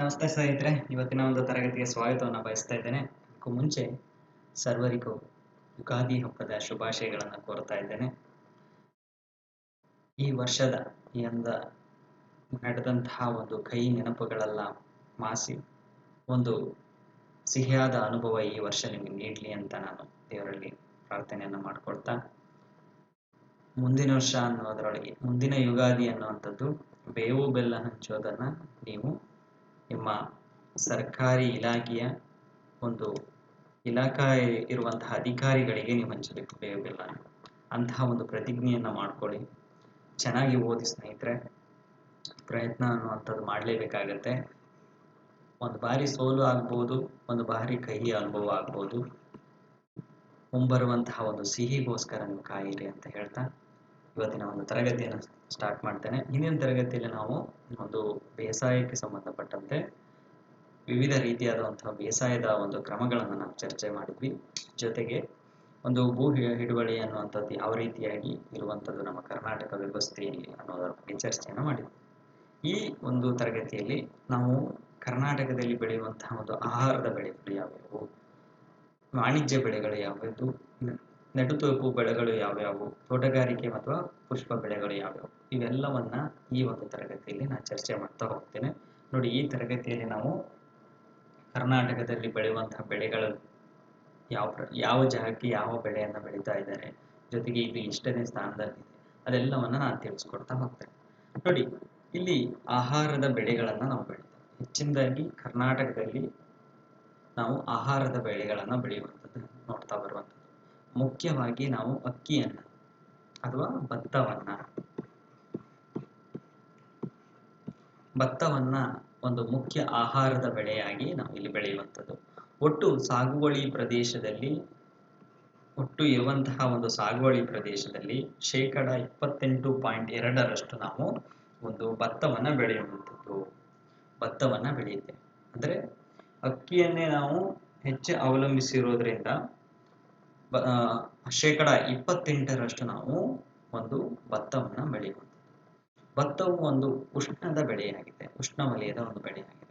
ನಮಸ್ತೆ ಸ್ನೇಹಿತರೆ, ಇವತ್ತಿನ ಒಂದು ತರಗತಿಗೆ ಸ್ವಾಗತವನ್ನು ಬಯಸ್ತಾ ಇದ್ದೇನೆ. ಅದಕ್ಕೂ ಮುಂಚೆ ಸರ್ವರಿಗೂ ಯುಗಾದಿ ಹಬ್ಬದ ಶುಭಾಶಯಗಳನ್ನು ಕೋರ್ತಾ ಇದ್ದೇನೆ. ಈ ವರ್ಷದ ಅಂದ ನಡೆದಂತಹ ಒಂದು ಕೈ ನೆನಪುಗಳೆಲ್ಲ ಮಾಸಿ ಒಂದು ಸಿಹಿಯಾದ ಅನುಭವ ಈ ವರ್ಷ ನಿಮಗೆ ನೀಡಲಿ ಅಂತ ನಾನು ದೇವರಲ್ಲಿ ಪ್ರಾರ್ಥನೆಯನ್ನು ಮಾಡ್ಕೊಳ್ತಾ ಮುಂದಿನ ವರ್ಷ ಅನ್ನೋದರೊಳಗೆ ಮುಂದಿನ ಯುಗಾದಿ ಅನ್ನುವಂಥದ್ದು ಬೇವು ಬೆಲ್ಲ ಹಂಚೋದನ್ನು ನೀವು ನಿಮ್ಮ ಸರ್ಕಾರಿ ಇಲಾಖೆಯ ಒಂದು ಇಲಾಖಾ ಇರುವಂತಹ ಅಧಿಕಾರಿಗಳಿಗೆ ನೀವು ಹಂಚಬೇಕು ಬೇವು ಬೆಲ್ಲ ಅಂತಹ ಒಂದು ಪ್ರತಿಜ್ಞೆಯನ್ನ ಮಾಡ್ಕೊಳ್ಳಿ. ಚೆನ್ನಾಗಿ ಓದಿ ಸ್ನೇಹಿತರೆ, ಪ್ರಯತ್ನ ಅನ್ನುವಂಥದ್ದು ಮಾಡಲೇಬೇಕಾಗತ್ತೆ. ಒಂದು ಬಾರಿ ಸೋಲು ಆಗ್ಬೋದು, ಒಂದು ಬಾರಿ ಕಹಿ ಅನುಭವ ಆಗ್ಬೋದು. ಮುಂಬರುವಂತಹ ಒಂದು ಸಿಹಿಗೋಸ್ಕರ ನೀವು ಕಾಯಿರಿ ಅಂತ ಹೇಳ್ತಾ ಇವತ್ತಿನ ಒಂದು ತರಗತಿಯನ್ನು ಸ್ಟಾರ್ಟ್ ಮಾಡ್ತೇನೆ. ಹಿಂದಿನ ತರಗತಿಯಲ್ಲಿ ನಾವು ಒಂದು ಬೇಸಾಯಕ್ಕೆ ಸಂಬಂಧಪಟ್ಟಂತೆ ವಿವಿಧ ರೀತಿಯಾದಂತಹ ಬೇಸಾಯದ ಒಂದು ಕ್ರಮಗಳನ್ನು ನಾವು ಚರ್ಚೆ ಮಾಡಿದ್ವಿ. ಜೊತೆಗೆ ಒಂದು ಭೂ ಹಿಡುವಳಿ ಅನ್ನುವಂಥದ್ದು ಯಾವ ರೀತಿಯಾಗಿ ಇರುವಂಥದ್ದು ನಮ್ಮ ಕರ್ನಾಟಕ ವ್ಯವಸ್ಥೆಯಲ್ಲಿ ಅನ್ನೋದರ ಬಗ್ಗೆ ಚರ್ಚೆಯನ್ನು ಮಾಡಿದ್ವಿ. ಈ ಒಂದು ತರಗತಿಯಲ್ಲಿ ನಾವು ಕರ್ನಾಟಕದಲ್ಲಿ ಬೆಳೆಯುವಂತಹ ಒಂದು ಆಹಾರದ ಬೆಳೆಗಳು ಯಾವ್ಯಾವು? ವಾಣಿಜ್ಯ ಬೆಳೆಗಳು ಯಾವ್ಯಾವುದು? ನೆಡುತೋಪು ಬೆಳೆಗಳು ಯಾವ್ಯಾವು? ತೋಟಗಾರಿಕೆ ಅಥವಾ ಪುಷ್ಪ ಬೆಳೆಗಳು ಯಾವ್ಯಾವು? ಇವೆಲ್ಲವನ್ನ ಈ ಒಂದು ತರಗತಿಯಲ್ಲಿ ನಾನು ಚರ್ಚೆ ಮಾಡ್ತಾ ಹೋಗ್ತೇನೆ. ನೋಡಿ, ಈ ತರಗತಿಯಲ್ಲಿ ನಾವು ಕರ್ನಾಟಕದಲ್ಲಿ ಬೆಳೆಯುವಂತಹ ಬೆಳೆಗಳು ಯಾವ ಯಾವ ಜಾಗಕ್ಕೆ ಯಾವ ಬೆಳೆಯನ್ನ ಬೆಳೀತಾ ಇದ್ದಾರೆ? ಜೊತೆಗೆ ಇದು ಇಷ್ಟನೇ ಸ್ಥಾನದಲ್ಲಿದೆ? ಅದೆಲ್ಲವನ್ನ ನಾನು ತಿಳಿಸ್ಕೊಡ್ತಾ ಹೋಗ್ತೇನೆ. ನೋಡಿ, ಇಲ್ಲಿ ಆಹಾರದ ಬೆಳೆಗಳನ್ನ ನಾವು ಬೆಳಿತೇವೆ. ಹೆಚ್ಚಿನದಾಗಿ ಕರ್ನಾಟಕದಲ್ಲಿ ನಾವು ಆಹಾರದ ಬೆಳೆಗಳನ್ನ ಬೆಳೆಯುವಂಥದ್ದು ನೋಡ್ತಾ ಬರುವಂಥದ್ದು. ಮುಖ್ಯವಾಗಿ ನಾವು ಅಕ್ಕಿಯನ್ನ ಅಥವಾ ಭತ್ತವನ್ನ. ಭತ್ತವನ್ನ ಒಂದು ಮುಖ್ಯ ಆಹಾರದ ಬೆಳೆಯಾಗಿ ನಾವು ಇಲ್ಲಿ ಬೆಳೆಯುವಂಥದ್ದು. ಒಟ್ಟು ಸಾಗುವಳಿ ಪ್ರದೇಶದಲ್ಲಿ, ಒಟ್ಟು ಇರುವಂತಹ ಒಂದು ಸಾಗುವಳಿ ಪ್ರದೇಶದಲ್ಲಿ ಶೇಕಡ ಇಪ್ಪತ್ತೆಂಟು ಪಾಯಿಂಟ್ ಎರಡರಷ್ಟು ನಾವು ಒಂದು ಭತ್ತವನ್ನ ಬೆಳೆಯುವಂಥದ್ದು. ಭತ್ತವನ್ನ ಬೆಳೆಯುತ್ತೆ ಅಂದ್ರೆ ಅಕ್ಕಿಯನ್ನೇ ನಾವು ಹೆಚ್ಚು ಅವಲಂಬಿಸಿರೋದ್ರಿಂದ ಶೇಕಡ ಇಪ್ಪತ್ತೆಂಟರಷ್ಟು ನಾವು ಒಂದು ಭತ್ತವನ್ನು ಬೆಳೆಯುವಂಥದ್ದು. ಭತ್ತವು ಒಂದು ಉಷ್ಣದ ಬೆಳೆಯಾಗಿದೆ ಉಷ್ಣವಲಯದ ಒಂದು ಬೆಳೆಯಾಗಿದೆ.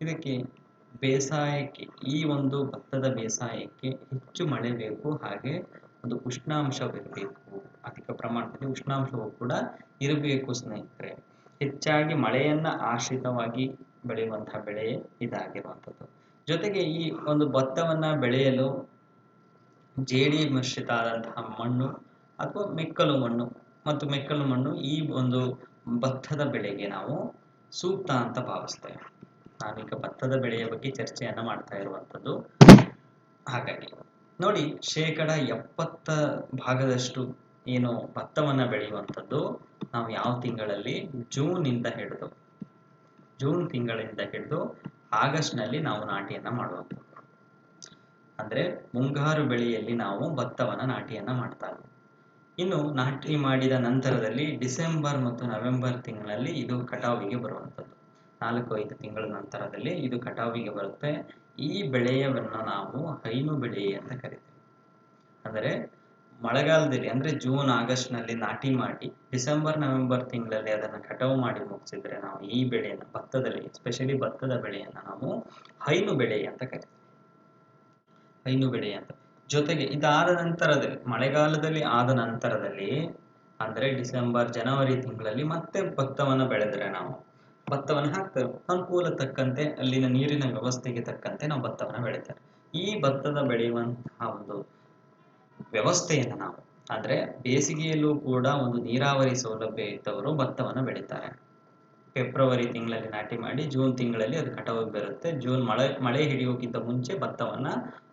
ಇದಕ್ಕೆ ಬೇಸಾಯಕ್ಕೆ, ಈ ಒಂದು ಭತ್ತದ ಬೇಸಾಯಕ್ಕೆ ಹೆಚ್ಚು ಮಳೆ ಬೇಕು, ಹಾಗೆ ಒಂದು ಉಷ್ಣಾಂಶ ಅಧಿಕ ಪ್ರಮಾಣದಲ್ಲಿ ಉಷ್ಣಾಂಶವು ಕೂಡ ಇರಬೇಕು ಸ್ನೇಹಿತರೆ. ಹೆಚ್ಚಾಗಿ ಮಳೆಯನ್ನ ಆಶ್ರಿತವಾಗಿ ಬೆಳೆಯುವಂತಹ ಬೆಳೆ ಇದಾಗಿರುವಂಥದ್ದು. ಜೊತೆಗೆ ಈ ಒಂದು ಭತ್ತವನ್ನ ಬೆಳೆಯಲು ಜೇಡಿ ಮಿಶ್ರಿತ ಆದಂತಹ ಮಣ್ಣು ಅಥವಾ ಮೆಕ್ಕಲು ಮಣ್ಣು. ಮತ್ತು ಮೆಕ್ಕಲು ಮಣ್ಣು ಈ ಒಂದು ಭತ್ತದ ಬೆಳೆಗೆ ನಾವು ಸೂಕ್ತ ಅಂತ ಭಾವಿಸ್ತೇವೆ. ನಾವೀಗ ಭತ್ತದ ಬೆಳೆಯ ಬಗ್ಗೆ ಚರ್ಚೆಯನ್ನ ಮಾಡ್ತಾ ಇರುವಂಥದ್ದು ಹಾಗಾಗಿ. ನೋಡಿ, ಶೇಕಡ ಎಪ್ಪತ್ತ ಭಾಗದಷ್ಟು ಏನು ಭತ್ತವನ್ನ ಬೆಳೆಯುವಂಥದ್ದು ನಾವು ಯಾವ ತಿಂಗಳಲ್ಲಿ? ಜೂನ್ ಇಂದ ಹಿಡಿದು. ಜೂನ್ ತಿಂಗಳಿಂದ ಹಿಡಿದು ಆಗಸ್ಟ್ನಲ್ಲಿ ನಾವು ನಾಟಿಯನ್ನ ಮಾಡುವಂಥದ್ದು. ಅಂದ್ರೆ ಮುಂಗಾರು ಬೆಳೆಯಲ್ಲಿ ನಾವು ಭತ್ತವನ್ನ ನಾಟಿಯನ್ನ ಮಾಡ್ತಾ ಇದ್ದೀವಿ ಇನ್ನು ನಾಟಿ ಮಾಡಿದ ನಂತರದಲ್ಲಿ ಡಿಸೆಂಬರ್ ಮತ್ತು ನವೆಂಬರ್ ತಿಂಗಳಲ್ಲಿ ಇದು ಕಟಾವಿಗೆ ಬರುವಂಥದ್ದು. ನಾಲ್ಕು, ಐದು ತಿಂಗಳ ನಂತರದಲ್ಲಿ ಇದು ಕಟಾವಿಗೆ ಬರುತ್ತೆ. ಈ ಬೆಳೆಯವನ್ನು ನಾವು ಹೈನು ಬೆಳೆ ಅಂತ ಕರಿತೀವಿ. ಅಂದರೆ ಮಳೆಗಾಲದಲ್ಲಿ ಅಂದ್ರೆ ಜೂನ್ ಆಗಸ್ಟ್ನಲ್ಲಿ ನಾಟಿ ಮಾಡಿ ಡಿಸೆಂಬರ್, ನವೆಂಬರ್ ತಿಂಗಳಲ್ಲಿ ಅದನ್ನ ಕಟಾವು ಮಾಡಿ ಮುಗಿಸಿದ್ರೆ ನಾವು ಈ ಬೆಳೆಯನ್ನ ಭತ್ತದಲ್ಲಿ ಎಸ್ಪೆಷಲಿ ಭತ್ತದ ಬೆಳೆಯನ್ನ ನಾವು ಹೈನು ಬೆಳೆ ಅಂತ ಕರಿತೀವಿ. ಹೈನು ಬೆಳೆ ಅಂತ. ಜೊತೆಗೆ ಇದಾದ ನಂತರದಲ್ಲಿ ಮಳೆಗಾಲದಲ್ಲಿ ಆದ ನಂತರದಲ್ಲಿ, ಅಂದ್ರೆ ಡಿಸೆಂಬರ್, ಜನವರಿ ತಿಂಗಳಲ್ಲಿ ಮತ್ತೆ ಭತ್ತವನ್ನು ಬೆಳೆದ್ರೆ ನಾವು ಭತ್ತವನ್ನು ಹಾಕ್ತೇವೆ. ಅನುಕೂಲ ತಕ್ಕಂತೆ ಅಲ್ಲಿನ ನೀರಿನ ವ್ಯವಸ್ಥೆಗೆ ತಕ್ಕಂತೆ ನಾವು ಭತ್ತವನ್ನ ಬೆಳಿತೇವೆ. ಈ ಭತ್ತದ ಬೆಳೆಯುವಂತಹ ಒಂದು ವ್ಯವಸ್ಥೆಯನ್ನು ನಾವು, ಅಂದ್ರೆ ಬೇಸಿಗೆಯಲ್ಲೂ ಕೂಡ ಒಂದು ನೀರಾವರಿ ಸೌಲಭ್ಯ ಇದ್ದವರು ಭತ್ತವನ್ನು ಬೆಳೀತಾರೆ. ಫೆಬ್ರವರಿ ತಿಂಗಳಲ್ಲಿ ನಾಟಿ ಮಾಡಿ ಜೂನ್ ತಿಂಗಳಲ್ಲಿ ಅದು ಕಟಾವಿಗೆ ಬರುತ್ತೆ. ಜೂನ್ ಮಳೆ ಮಳೆ ಹಿಡಿಯೋಕ್ಕಿಂತ ಮುಂಚೆ ಭತ್ತವನ್ನ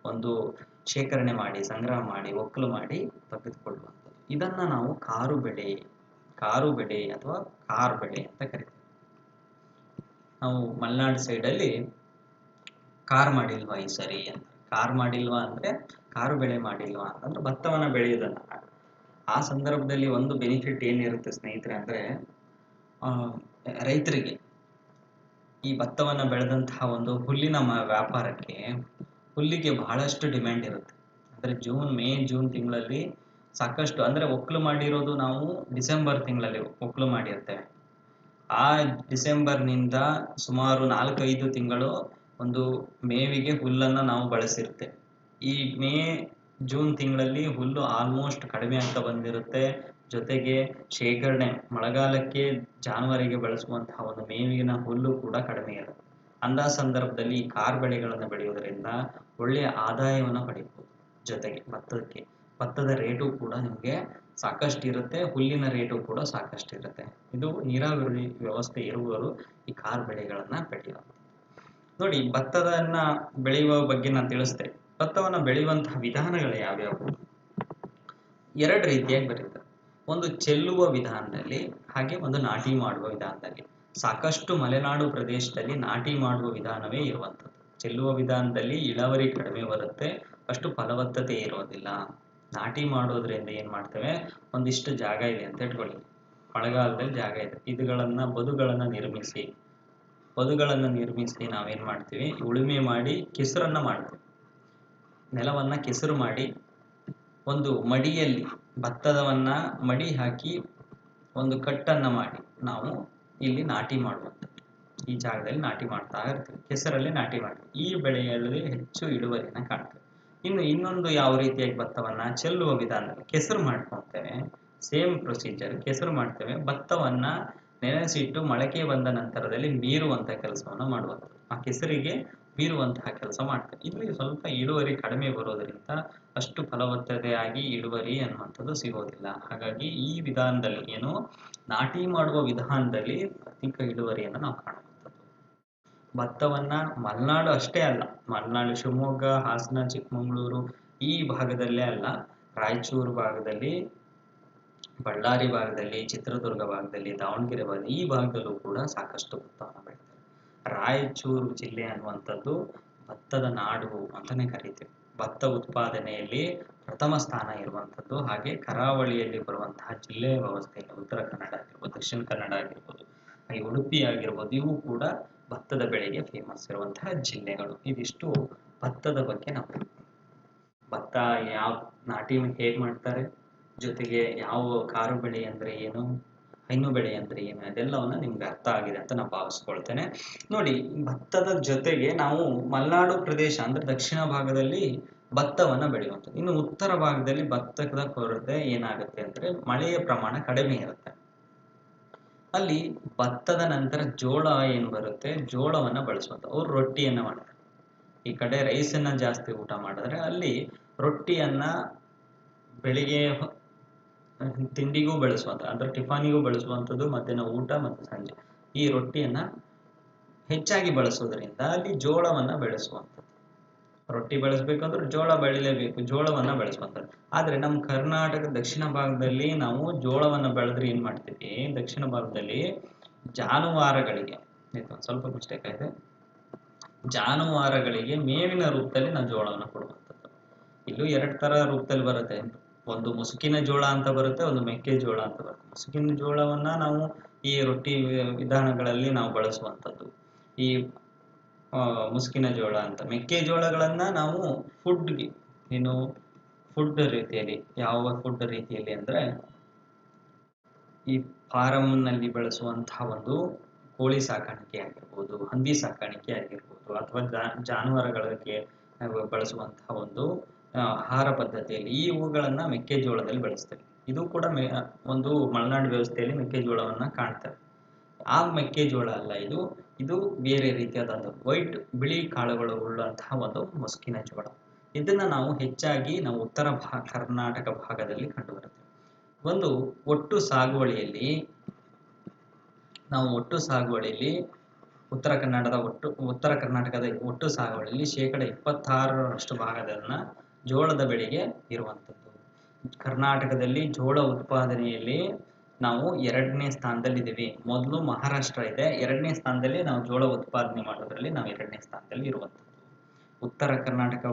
ಒಂದು ಶೇಖರಣೆ ಮಾಡಿ, ಸಂಗ್ರಹ ಮಾಡಿ, ಒಕ್ಕಲು ಮಾಡಿ ತೆಗೆದುಕೊಳ್ಳುವಂಥದ್ದು. ಇದನ್ನ ನಾವು ಕಾರು ಬೆಳೆ ಕಾರು ಬೆಳೆ ಅಥವಾ ಕಾರ್ ಬೆಳೆ ಅಂತ ಕರಿತೀವಿ. ನಾವು ಮಲೆನಾಡು ಸೈಡಲ್ಲಿ ಕಾರ್ ಮಾಡಿಲ್ವಾ ಈ ಸರಿ ಅಂತ. ಕಾರ್ ಮಾಡಿಲ್ವಾ ಅಂದ್ರೆ ಕಾರು ಬೆಳೆ ಮಾಡಿಲ್ವಾ ಅಂತಂದ್ರೆ ಭತ್ತವನ್ನ ಬೆಳೆಯೋದನ್ನ. ಆ ಸಂದರ್ಭದಲ್ಲಿ ಒಂದು ಬೆನಿಫಿಟ್ ಏನಿರುತ್ತೆ ಸ್ನೇಹಿತರೆ ಅಂದ್ರೆ ರೈತರಿಗೆ ಈ ಭತ್ತವನ್ನು ಬೆಳೆದಂತಹ ಒಂದು ಹುಲ್ಲಿನ ವ್ಯಾಪಾರಕ್ಕೆ ಹುಲ್ಲಿಗೆ ಬಹಳಷ್ಟು ಡಿಮ್ಯಾಂಡ್ ಇರುತ್ತೆ. ಅಂದ್ರೆ ಜೂನ್ ಮೇ ಜೂನ್ ತಿಂಗಳಲ್ಲಿ ಸಾಕಷ್ಟು, ಅಂದ್ರೆ ಒಕ್ಕಲು ಮಾಡಿರೋದು ನಾವು ಡಿಸೆಂಬರ್ ತಿಂಗಳಲ್ಲಿ ಒಕ್ಕಲು ಮಾಡಿರ್ತೇವೆ. ಆ ಡಿಸೆಂಬರ್ನಿಂದ ಸುಮಾರು ನಾಲ್ಕೈದು ತಿಂಗಳು ಒಂದು ಮೇವಿಗೆ ಹುಲ್ಲನ್ನು ನಾವು ಬಳಸಿರ್ತೇವೆ ಈ ಮೇ ಜೂನ್ ತಿಂಗಳಲ್ಲಿ ಹುಲ್ಲು ಆಲ್ಮೋಸ್ಟ್ ಕಡಿಮೆ ಆಗ್ತಾ ಬಂದಿರುತ್ತೆ. ಜೊತೆಗೆ ಶೇಖರಣೆ ಮಳೆಗಾಲಕ್ಕೆ ಜಾನುವಾರಿಗೆ ಬಳಸುವಂತಹ ಒಂದು ಮೇವಿನ ಹುಲ್ಲು ಕೂಡ ಕಡಿಮೆ ಇದೆ. ಅಂತಹ ಸಂದರ್ಭದಲ್ಲಿ ಕಾರ್ ಬೆಳೆಗಳನ್ನು ಬೆಳೆಯುವುದರಿಂದ ಒಳ್ಳೆಯ ಆದಾಯವನ್ನು ಪಡೆಯಬಹುದು. ಜೊತೆಗೆ ಭತ್ತಕ್ಕೆ, ಭತ್ತದ ರೇಟು ಕೂಡ ನಿಮಗೆ ಸಾಕಷ್ಟು ಇರುತ್ತೆ, ಹುಲ್ಲಿನ ರೇಟು ಕೂಡ ಸಾಕಷ್ಟು ಇರುತ್ತೆ. ಇದು ನೀರಾವರಿ ವ್ಯವಸ್ಥೆ ಇರುವವರು ಈ ಕಾರ್ ಬೆಳೆಗಳನ್ನು ಬೆಳೆಯೋದು ನೋಡಿ ಭತ್ತದನ್ನ ಬೆಳೆಯುವ ಬಗ್ಗೆ ನಾನು ತಿಳಿಸ್ದೆ. ಭತ್ತವನ್ನು ಬೆಳೆಯುವಂತಹ ವಿಧಾನಗಳು ಯಾವ್ಯಾವು? ಎರಡು ರೀತಿಯಾಗಿ ಬರುತ್ತೆ ಒಂದು ಚೆಲ್ಲುವ ವಿಧಾನದಲ್ಲಿ, ಹಾಗೆ ಒಂದು ನಾಟಿ ಮಾಡುವ ವಿಧಾನದಲ್ಲಿ. ಸಾಕಷ್ಟು ಮಲೆನಾಡು ಪ್ರದೇಶದಲ್ಲಿ ನಾಟಿ ಮಾಡುವ ವಿಧಾನವೇ ಇರುವಂಥದ್ದು. ಚೆಲ್ಲುವ ವಿಧಾನದಲ್ಲಿ ಇಳುವರಿ ಕಡಿಮೆ ಬರುತ್ತೆ, ಅಷ್ಟು ಫಲವತ್ತತೆ ಇರೋದಿಲ್ಲ. ನಾಟಿ ಮಾಡೋದ್ರಿಂದ ಏನು ಮಾಡ್ತೇವೆ? ಒಂದಿಷ್ಟು ಜಾಗ ಇದೆ ಅಂತ ಇಟ್ಕೊಳ್ಳಿ. ಮಳೆಗಾಲದಲ್ಲಿ ಜಾಗ ಇದೆ. ಇದುಗಳನ್ನ, ಬದುಗಳನ್ನ ನಿರ್ಮಿಸಿ, ಬದುಗಳನ್ನು ನಿರ್ಮಿಸಿ ನಾವೇನ್ ಮಾಡ್ತೀವಿ? ಉಳುಮೆ ಮಾಡಿ ಕೆಸರನ್ನ ಮಾಡ್ತೀವಿ. ನೆಲವನ್ನ ಕೆಸರು ಮಾಡಿ ಒಂದು ಮಡಿಯಲ್ಲಿ ಭತ್ತದವನ್ನ ಮಡಿ ಹಾಕಿ ಒಂದು ಕಟ್ಟನ್ನ ಮಾಡಿ. ನಾವು ಇಲ್ಲಿ ನಾಟಿ ಮಾಡುವಂಥದ್ದು ಈ ಜಾಗದಲ್ಲಿ ನಾಟಿ ಮಾಡ್ತಾ ಇರ್ತೀವಿ. ಕೆಸರಲ್ಲಿ ನಾಟಿ ಮಾಡ್ತೀವಿ ಈ ಬೆಳೆಯಲ್ಲಿ ಹೆಚ್ಚು ಇಳುವರಿನ ಕಾಣ್ತೇವೆ ಇನ್ನು ಇನ್ನೊಂದು ಯಾವ ರೀತಿಯಾಗಿ ಭತ್ತವನ್ನ ಚೆಲ್ಲುವ ವಿಧಾನ ಕೆಸರು ಮಾಡ್ಕೊಳ್ತೇವೆ ಸೇಮ್ ಪ್ರೊಸೀಜರ್, ಕೆಸರು ಮಾಡ್ತೇವೆ. ಭತ್ತವನ್ನ ನೆನೆಸಿಟ್ಟು ಮೊಳಕೆ ಬಂದ ನಂತರದಲ್ಲಿ ಮೀರುವಂತ ಕೆಲಸವನ್ನು ಮಾಡುವಂಥದ್ದು ಆ ಕೆಸರಿಗೆ ಮೀರುವಂತಹ ಕೆಲಸ ಮಾಡ್ತಾರೆ. ಇಲ್ಲಿ ಸ್ವಲ್ಪ ಇಳುವರಿ ಕಡಿಮೆ ಬರೋದರಿಂದ ಅಷ್ಟು ಫಲವತ್ತತೆಯಾಗಿ ಇಳುವರಿ ಅನ್ನುವಂಥದ್ದು ಸಿಗೋದಿಲ್ಲ. ಹಾಗಾಗಿ ಈ ವಿಧಾನದಲ್ಲಿ ಏನು ನಾಟಿ ಮಾಡುವ ವಿಧಾನದಲ್ಲಿ ಅಧಿಕ ಇಳುವರಿಯನ್ನು ನಾವು ಕಾಣಬಹುದು ಭತ್ತವನ್ನ ಮಲೆನಾಡು ಅಷ್ಟೇ ಅಲ್ಲ, ಮಲೆನಾಡು, ಶಿವಮೊಗ್ಗ, ಹಾಸನ, ಚಿಕ್ಕಮಗಳೂರು ಈ ಭಾಗದಲ್ಲೇ ಅಲ್ಲ, ರಾಯಚೂರು ಭಾಗದಲ್ಲಿ, ಬಳ್ಳಾರಿ ಭಾಗದಲ್ಲಿ, ಚಿತ್ರದುರ್ಗ ಭಾಗದಲ್ಲಿ, ದಾವಣಗೆರೆ ಭಾಗ ಈ ಭಾಗದಲ್ಲೂ ಕೂಡ ಸಾಕಷ್ಟು ಭತ್ತವನ್ನು ರಾಯಚೂರು ಜಿಲ್ಲೆ ಅನ್ನುವಂಥದ್ದು ಭತ್ತದ ನಾಡು ಅಂತಾನೆ ಕರಿತೀವಿ. ಭತ್ತ ಉತ್ಪಾದನೆಯಲ್ಲಿ ಪ್ರಥಮ ಸ್ಥಾನ ಇರುವಂಥದ್ದು. ಹಾಗೆ ಕರಾವಳಿಯಲ್ಲಿ ಬರುವಂತಹ ಜಿಲ್ಲೆಯ ವ್ಯವಸ್ಥೆಯಲ್ಲಿ ಉತ್ತರ ಕನ್ನಡ ಆಗಿರ್ಬೋದು, ದಕ್ಷಿಣ ಕನ್ನಡ ಆಗಿರ್ಬೋದು, ಹಾಗೆ ಉಡುಪಿ ಆಗಿರ್ಬೋದು, ಇವು ಕೂಡ ಭತ್ತದ ಬೆಳೆಗೆ ಫೇಮಸ್ ಇರುವಂತಹ ಜಿಲ್ಲೆಗಳು. ಇದಿಷ್ಟು ಭತ್ತದ ಬಗ್ಗೆ ನಾವು ಭತ್ತ ಯಾವ ನಾಟಿ ಹೇಗೆ ಮಾಡ್ತಾರೆ? ಜೊತೆಗೆ ಯಾವ ಕಾರು ಬೆಳೆ ಅಂದ್ರೆ ಏನು? ಹೈನು ಬೆಳೆ ಅಂದ್ರೆ ಏನು? ಅದೆಲ್ಲವನ್ನ ನಿಮ್ಗೆ ಅರ್ಥ ಆಗಿದೆ ಅಂತ ನಾನು ಭಾವಿಸ್ಕೊಳ್ತೇನೆ. ನೋಡಿ, ಭತ್ತದ ಜೊತೆಗೆ ನಾವು ಮಲೆನಾಡು ಪ್ರದೇಶ ಅಂದ್ರೆ ದಕ್ಷಿಣ ಭಾಗದಲ್ಲಿ ಭತ್ತವನ್ನ ಬೆಳೆಯುವಂಥದ್ದು. ಇನ್ನು ಉತ್ತರ ಭಾಗದಲ್ಲಿ ಭತ್ತದ ಕೊರತೆ ಏನಾಗುತ್ತೆ ಅಂದ್ರೆ ಮಳೆಯ ಪ್ರಮಾಣ ಕಡಿಮೆ ಇರುತ್ತೆ. ಅಲ್ಲಿ ಭತ್ತದ ನಂತರ ಜೋಳ ಏನು ಬರುತ್ತೆ? ಜೋಳವನ್ನ ಬಳಸುವಂತ ಅವ್ರು ರೊಟ್ಟಿಯನ್ನ ಮಾಡ್ತಾರೆ. ಈ ಕಡೆ ರೈಸನ್ನ ಜಾಸ್ತಿ ಊಟ ಮಾಡಿದ್ರೆ ಅಲ್ಲಿ ರೊಟ್ಟಿಯನ್ನ ಬೆಳಿಗ್ಗೆ ತಿಂಡಿಗೂ ಬಳಸುವಂತ, ಅಂದ್ರೆ ಟಿಫಾನಿಗೂ ಬಳಸುವಂಥದ್ದು ಮಧ್ಯಾಹ್ನ ಊಟ ಮತ್ತು ಸಂಜೆ. ಈ ರೊಟ್ಟಿಯನ್ನ ಹೆಚ್ಚಾಗಿ ಬಳಸೋದ್ರಿಂದ ಅಲ್ಲಿ ಜೋಳವನ್ನ ಬೆಳೆಸುವಂಥದ್ದು. ರೊಟ್ಟಿ ಬೆಳೆಸ್ಬೇಕಂದ್ರೆ ಜೋಳ ಬೆಳಿಲೇಬೇಕು, ಜೋಳವನ್ನ ಬೆಳೆಸುವಂಥದ್ದು. ಆದ್ರೆ ನಮ್ಮ ಕರ್ನಾಟಕ ದಕ್ಷಿಣ ಭಾಗದಲ್ಲಿ ನಾವು ಜೋಳವನ್ನ ಬೆಳೆದ್ರೆ ಏನು ಮಾಡ್ತೀವಿ? ದಕ್ಷಿಣ ಭಾಗದಲ್ಲಿ ಜಾನುವಾರುಗಳಿಗೆ ಸ್ವಲ್ಪ ಮಿಸ್ಟೇಕ್ ಇದೆ. ಜಾನುವಾರುಗಳಿಗೆ ಮೇವಿನ ರೂಪದಲ್ಲಿ ನಾವು ಜೋಳವನ್ನು ಕೊಡುವಂಥದ್ದು. ಇಲ್ಲೂ ಎರಡು ತರ ರೂಪದಲ್ಲಿ ಬರುತ್ತೆ. ಒಂದು ಮುಸುಕಿನ ಜೋಳ ಅಂತ ಬರುತ್ತೆ, ಒಂದು ಮೆಕ್ಕೆಜೋಳ ಅಂತ ಬರುತ್ತೆ. ಮುಸುಕಿನ ಜೋಳವನ್ನ ನಾವು ಈ ರೊಟ್ಟಿ ವಿಧಾನಗಳಲ್ಲಿ ನಾವು ಬಳಸುವಂಥದ್ದು. ಈ ಮುಸುಕಿನ ಜೋಳ ಅಂತ. ಮೆಕ್ಕೆಜೋಳಗಳನ್ನ ನಾವು ಫುಡ್ಗೆ ಏನು ಫುಡ್ ರೀತಿಯಲ್ಲಿ, ಯಾವ ಫುಡ್ ರೀತಿಯಲ್ಲಿ ಅಂದ್ರೆ ಈ ಫಾರಂನಲ್ಲಿ ಬಳಸುವಂತಹ ಒಂದು ಕೋಳಿ ಸಾಕಾಣಿಕೆ ಆಗಿರ್ಬೋದು, ಹಂದಿ ಸಾಕಾಣಿಕೆ ಆಗಿರ್ಬೋದು, ಅಥವಾ ಜಾನುವಾರುಗಳಿಗೆ ಬಳಸುವಂತಹ ಒಂದು ಆಹಾರ ಪದ್ಧತಿಯಲ್ಲಿ ಈ ಹೂಗಳನ್ನ ಮೆಕ್ಕೆಜೋಳದಲ್ಲಿ ಬೆಳೆಸ್ತೇವೆ. ಇದು ಕೂಡ ಒಂದು ಮಲೆನಾಡು ವ್ಯವಸ್ಥೆಯಲ್ಲಿ ಮೆಕ್ಕೆಜೋಳವನ್ನ ಕಾಣ್ತೇವೆ. ಆ ಮೆಕ್ಕೆಜೋಳ ಅಲ್ಲ ಇದು ಇದು ಬೇರೆ ರೀತಿಯಾದ ವೈಟ್ ಬಿಳಿ ಕಾಳುಗಳು ಉಳ್ಳಂತಹ ಒಂದು ಮುಸುಕಿನ ಜೋಳ. ಇದನ್ನ ನಾವು ಹೆಚ್ಚಾಗಿ ನಾವು ಉತ್ತರ ಭಾ, ಕರ್ನಾಟಕ ಭಾಗದಲ್ಲಿ ಕಂಡುಬರುತ್ತೇವೆ. ಒಂದು ಒಟ್ಟು ಸಾಗುವಳಿಯಲ್ಲಿ, ನಾವು ಒಟ್ಟು ಸಾಗುವಳಿಯಲ್ಲಿ ಉತ್ತರ ಕನ್ನಡದ ಒಟ್ಟು, ಉತ್ತರ ಕರ್ನಾಟಕದ ಒಟ್ಟು ಸಾಗುವಳಿಯಲ್ಲಿ ಶೇಕಡ ಇಪ್ಪತ್ತಾರರಷ್ಟು ಭಾಗದನ್ನ ಜೋಳದ ಬೆಳೆಗೆ ಇರುವಂಥದ್ದು. ಕರ್ನಾಟಕದಲ್ಲಿ ಜೋಳ ಉತ್ಪಾದನೆಯಲ್ಲಿ ನಾವು ಎರಡನೇ ಸ್ಥಾನದಲ್ಲಿ ಇದ್ದೀವಿ ಮೊದಲು ಮಹಾರಾಷ್ಟ್ರ ಇದೆ. ಎರಡನೇ ಸ್ಥಾನದಲ್ಲಿ ನಾವು ಜೋಳ ಉತ್ಪಾದನೆ ಮಾಡೋದ್ರಲ್ಲಿ ನಾವು ಎರಡನೇ ಸ್ಥಾನದಲ್ಲಿ ಇರುವಂಥದ್ದು. ಉತ್ತರ ಕರ್ನಾಟಕ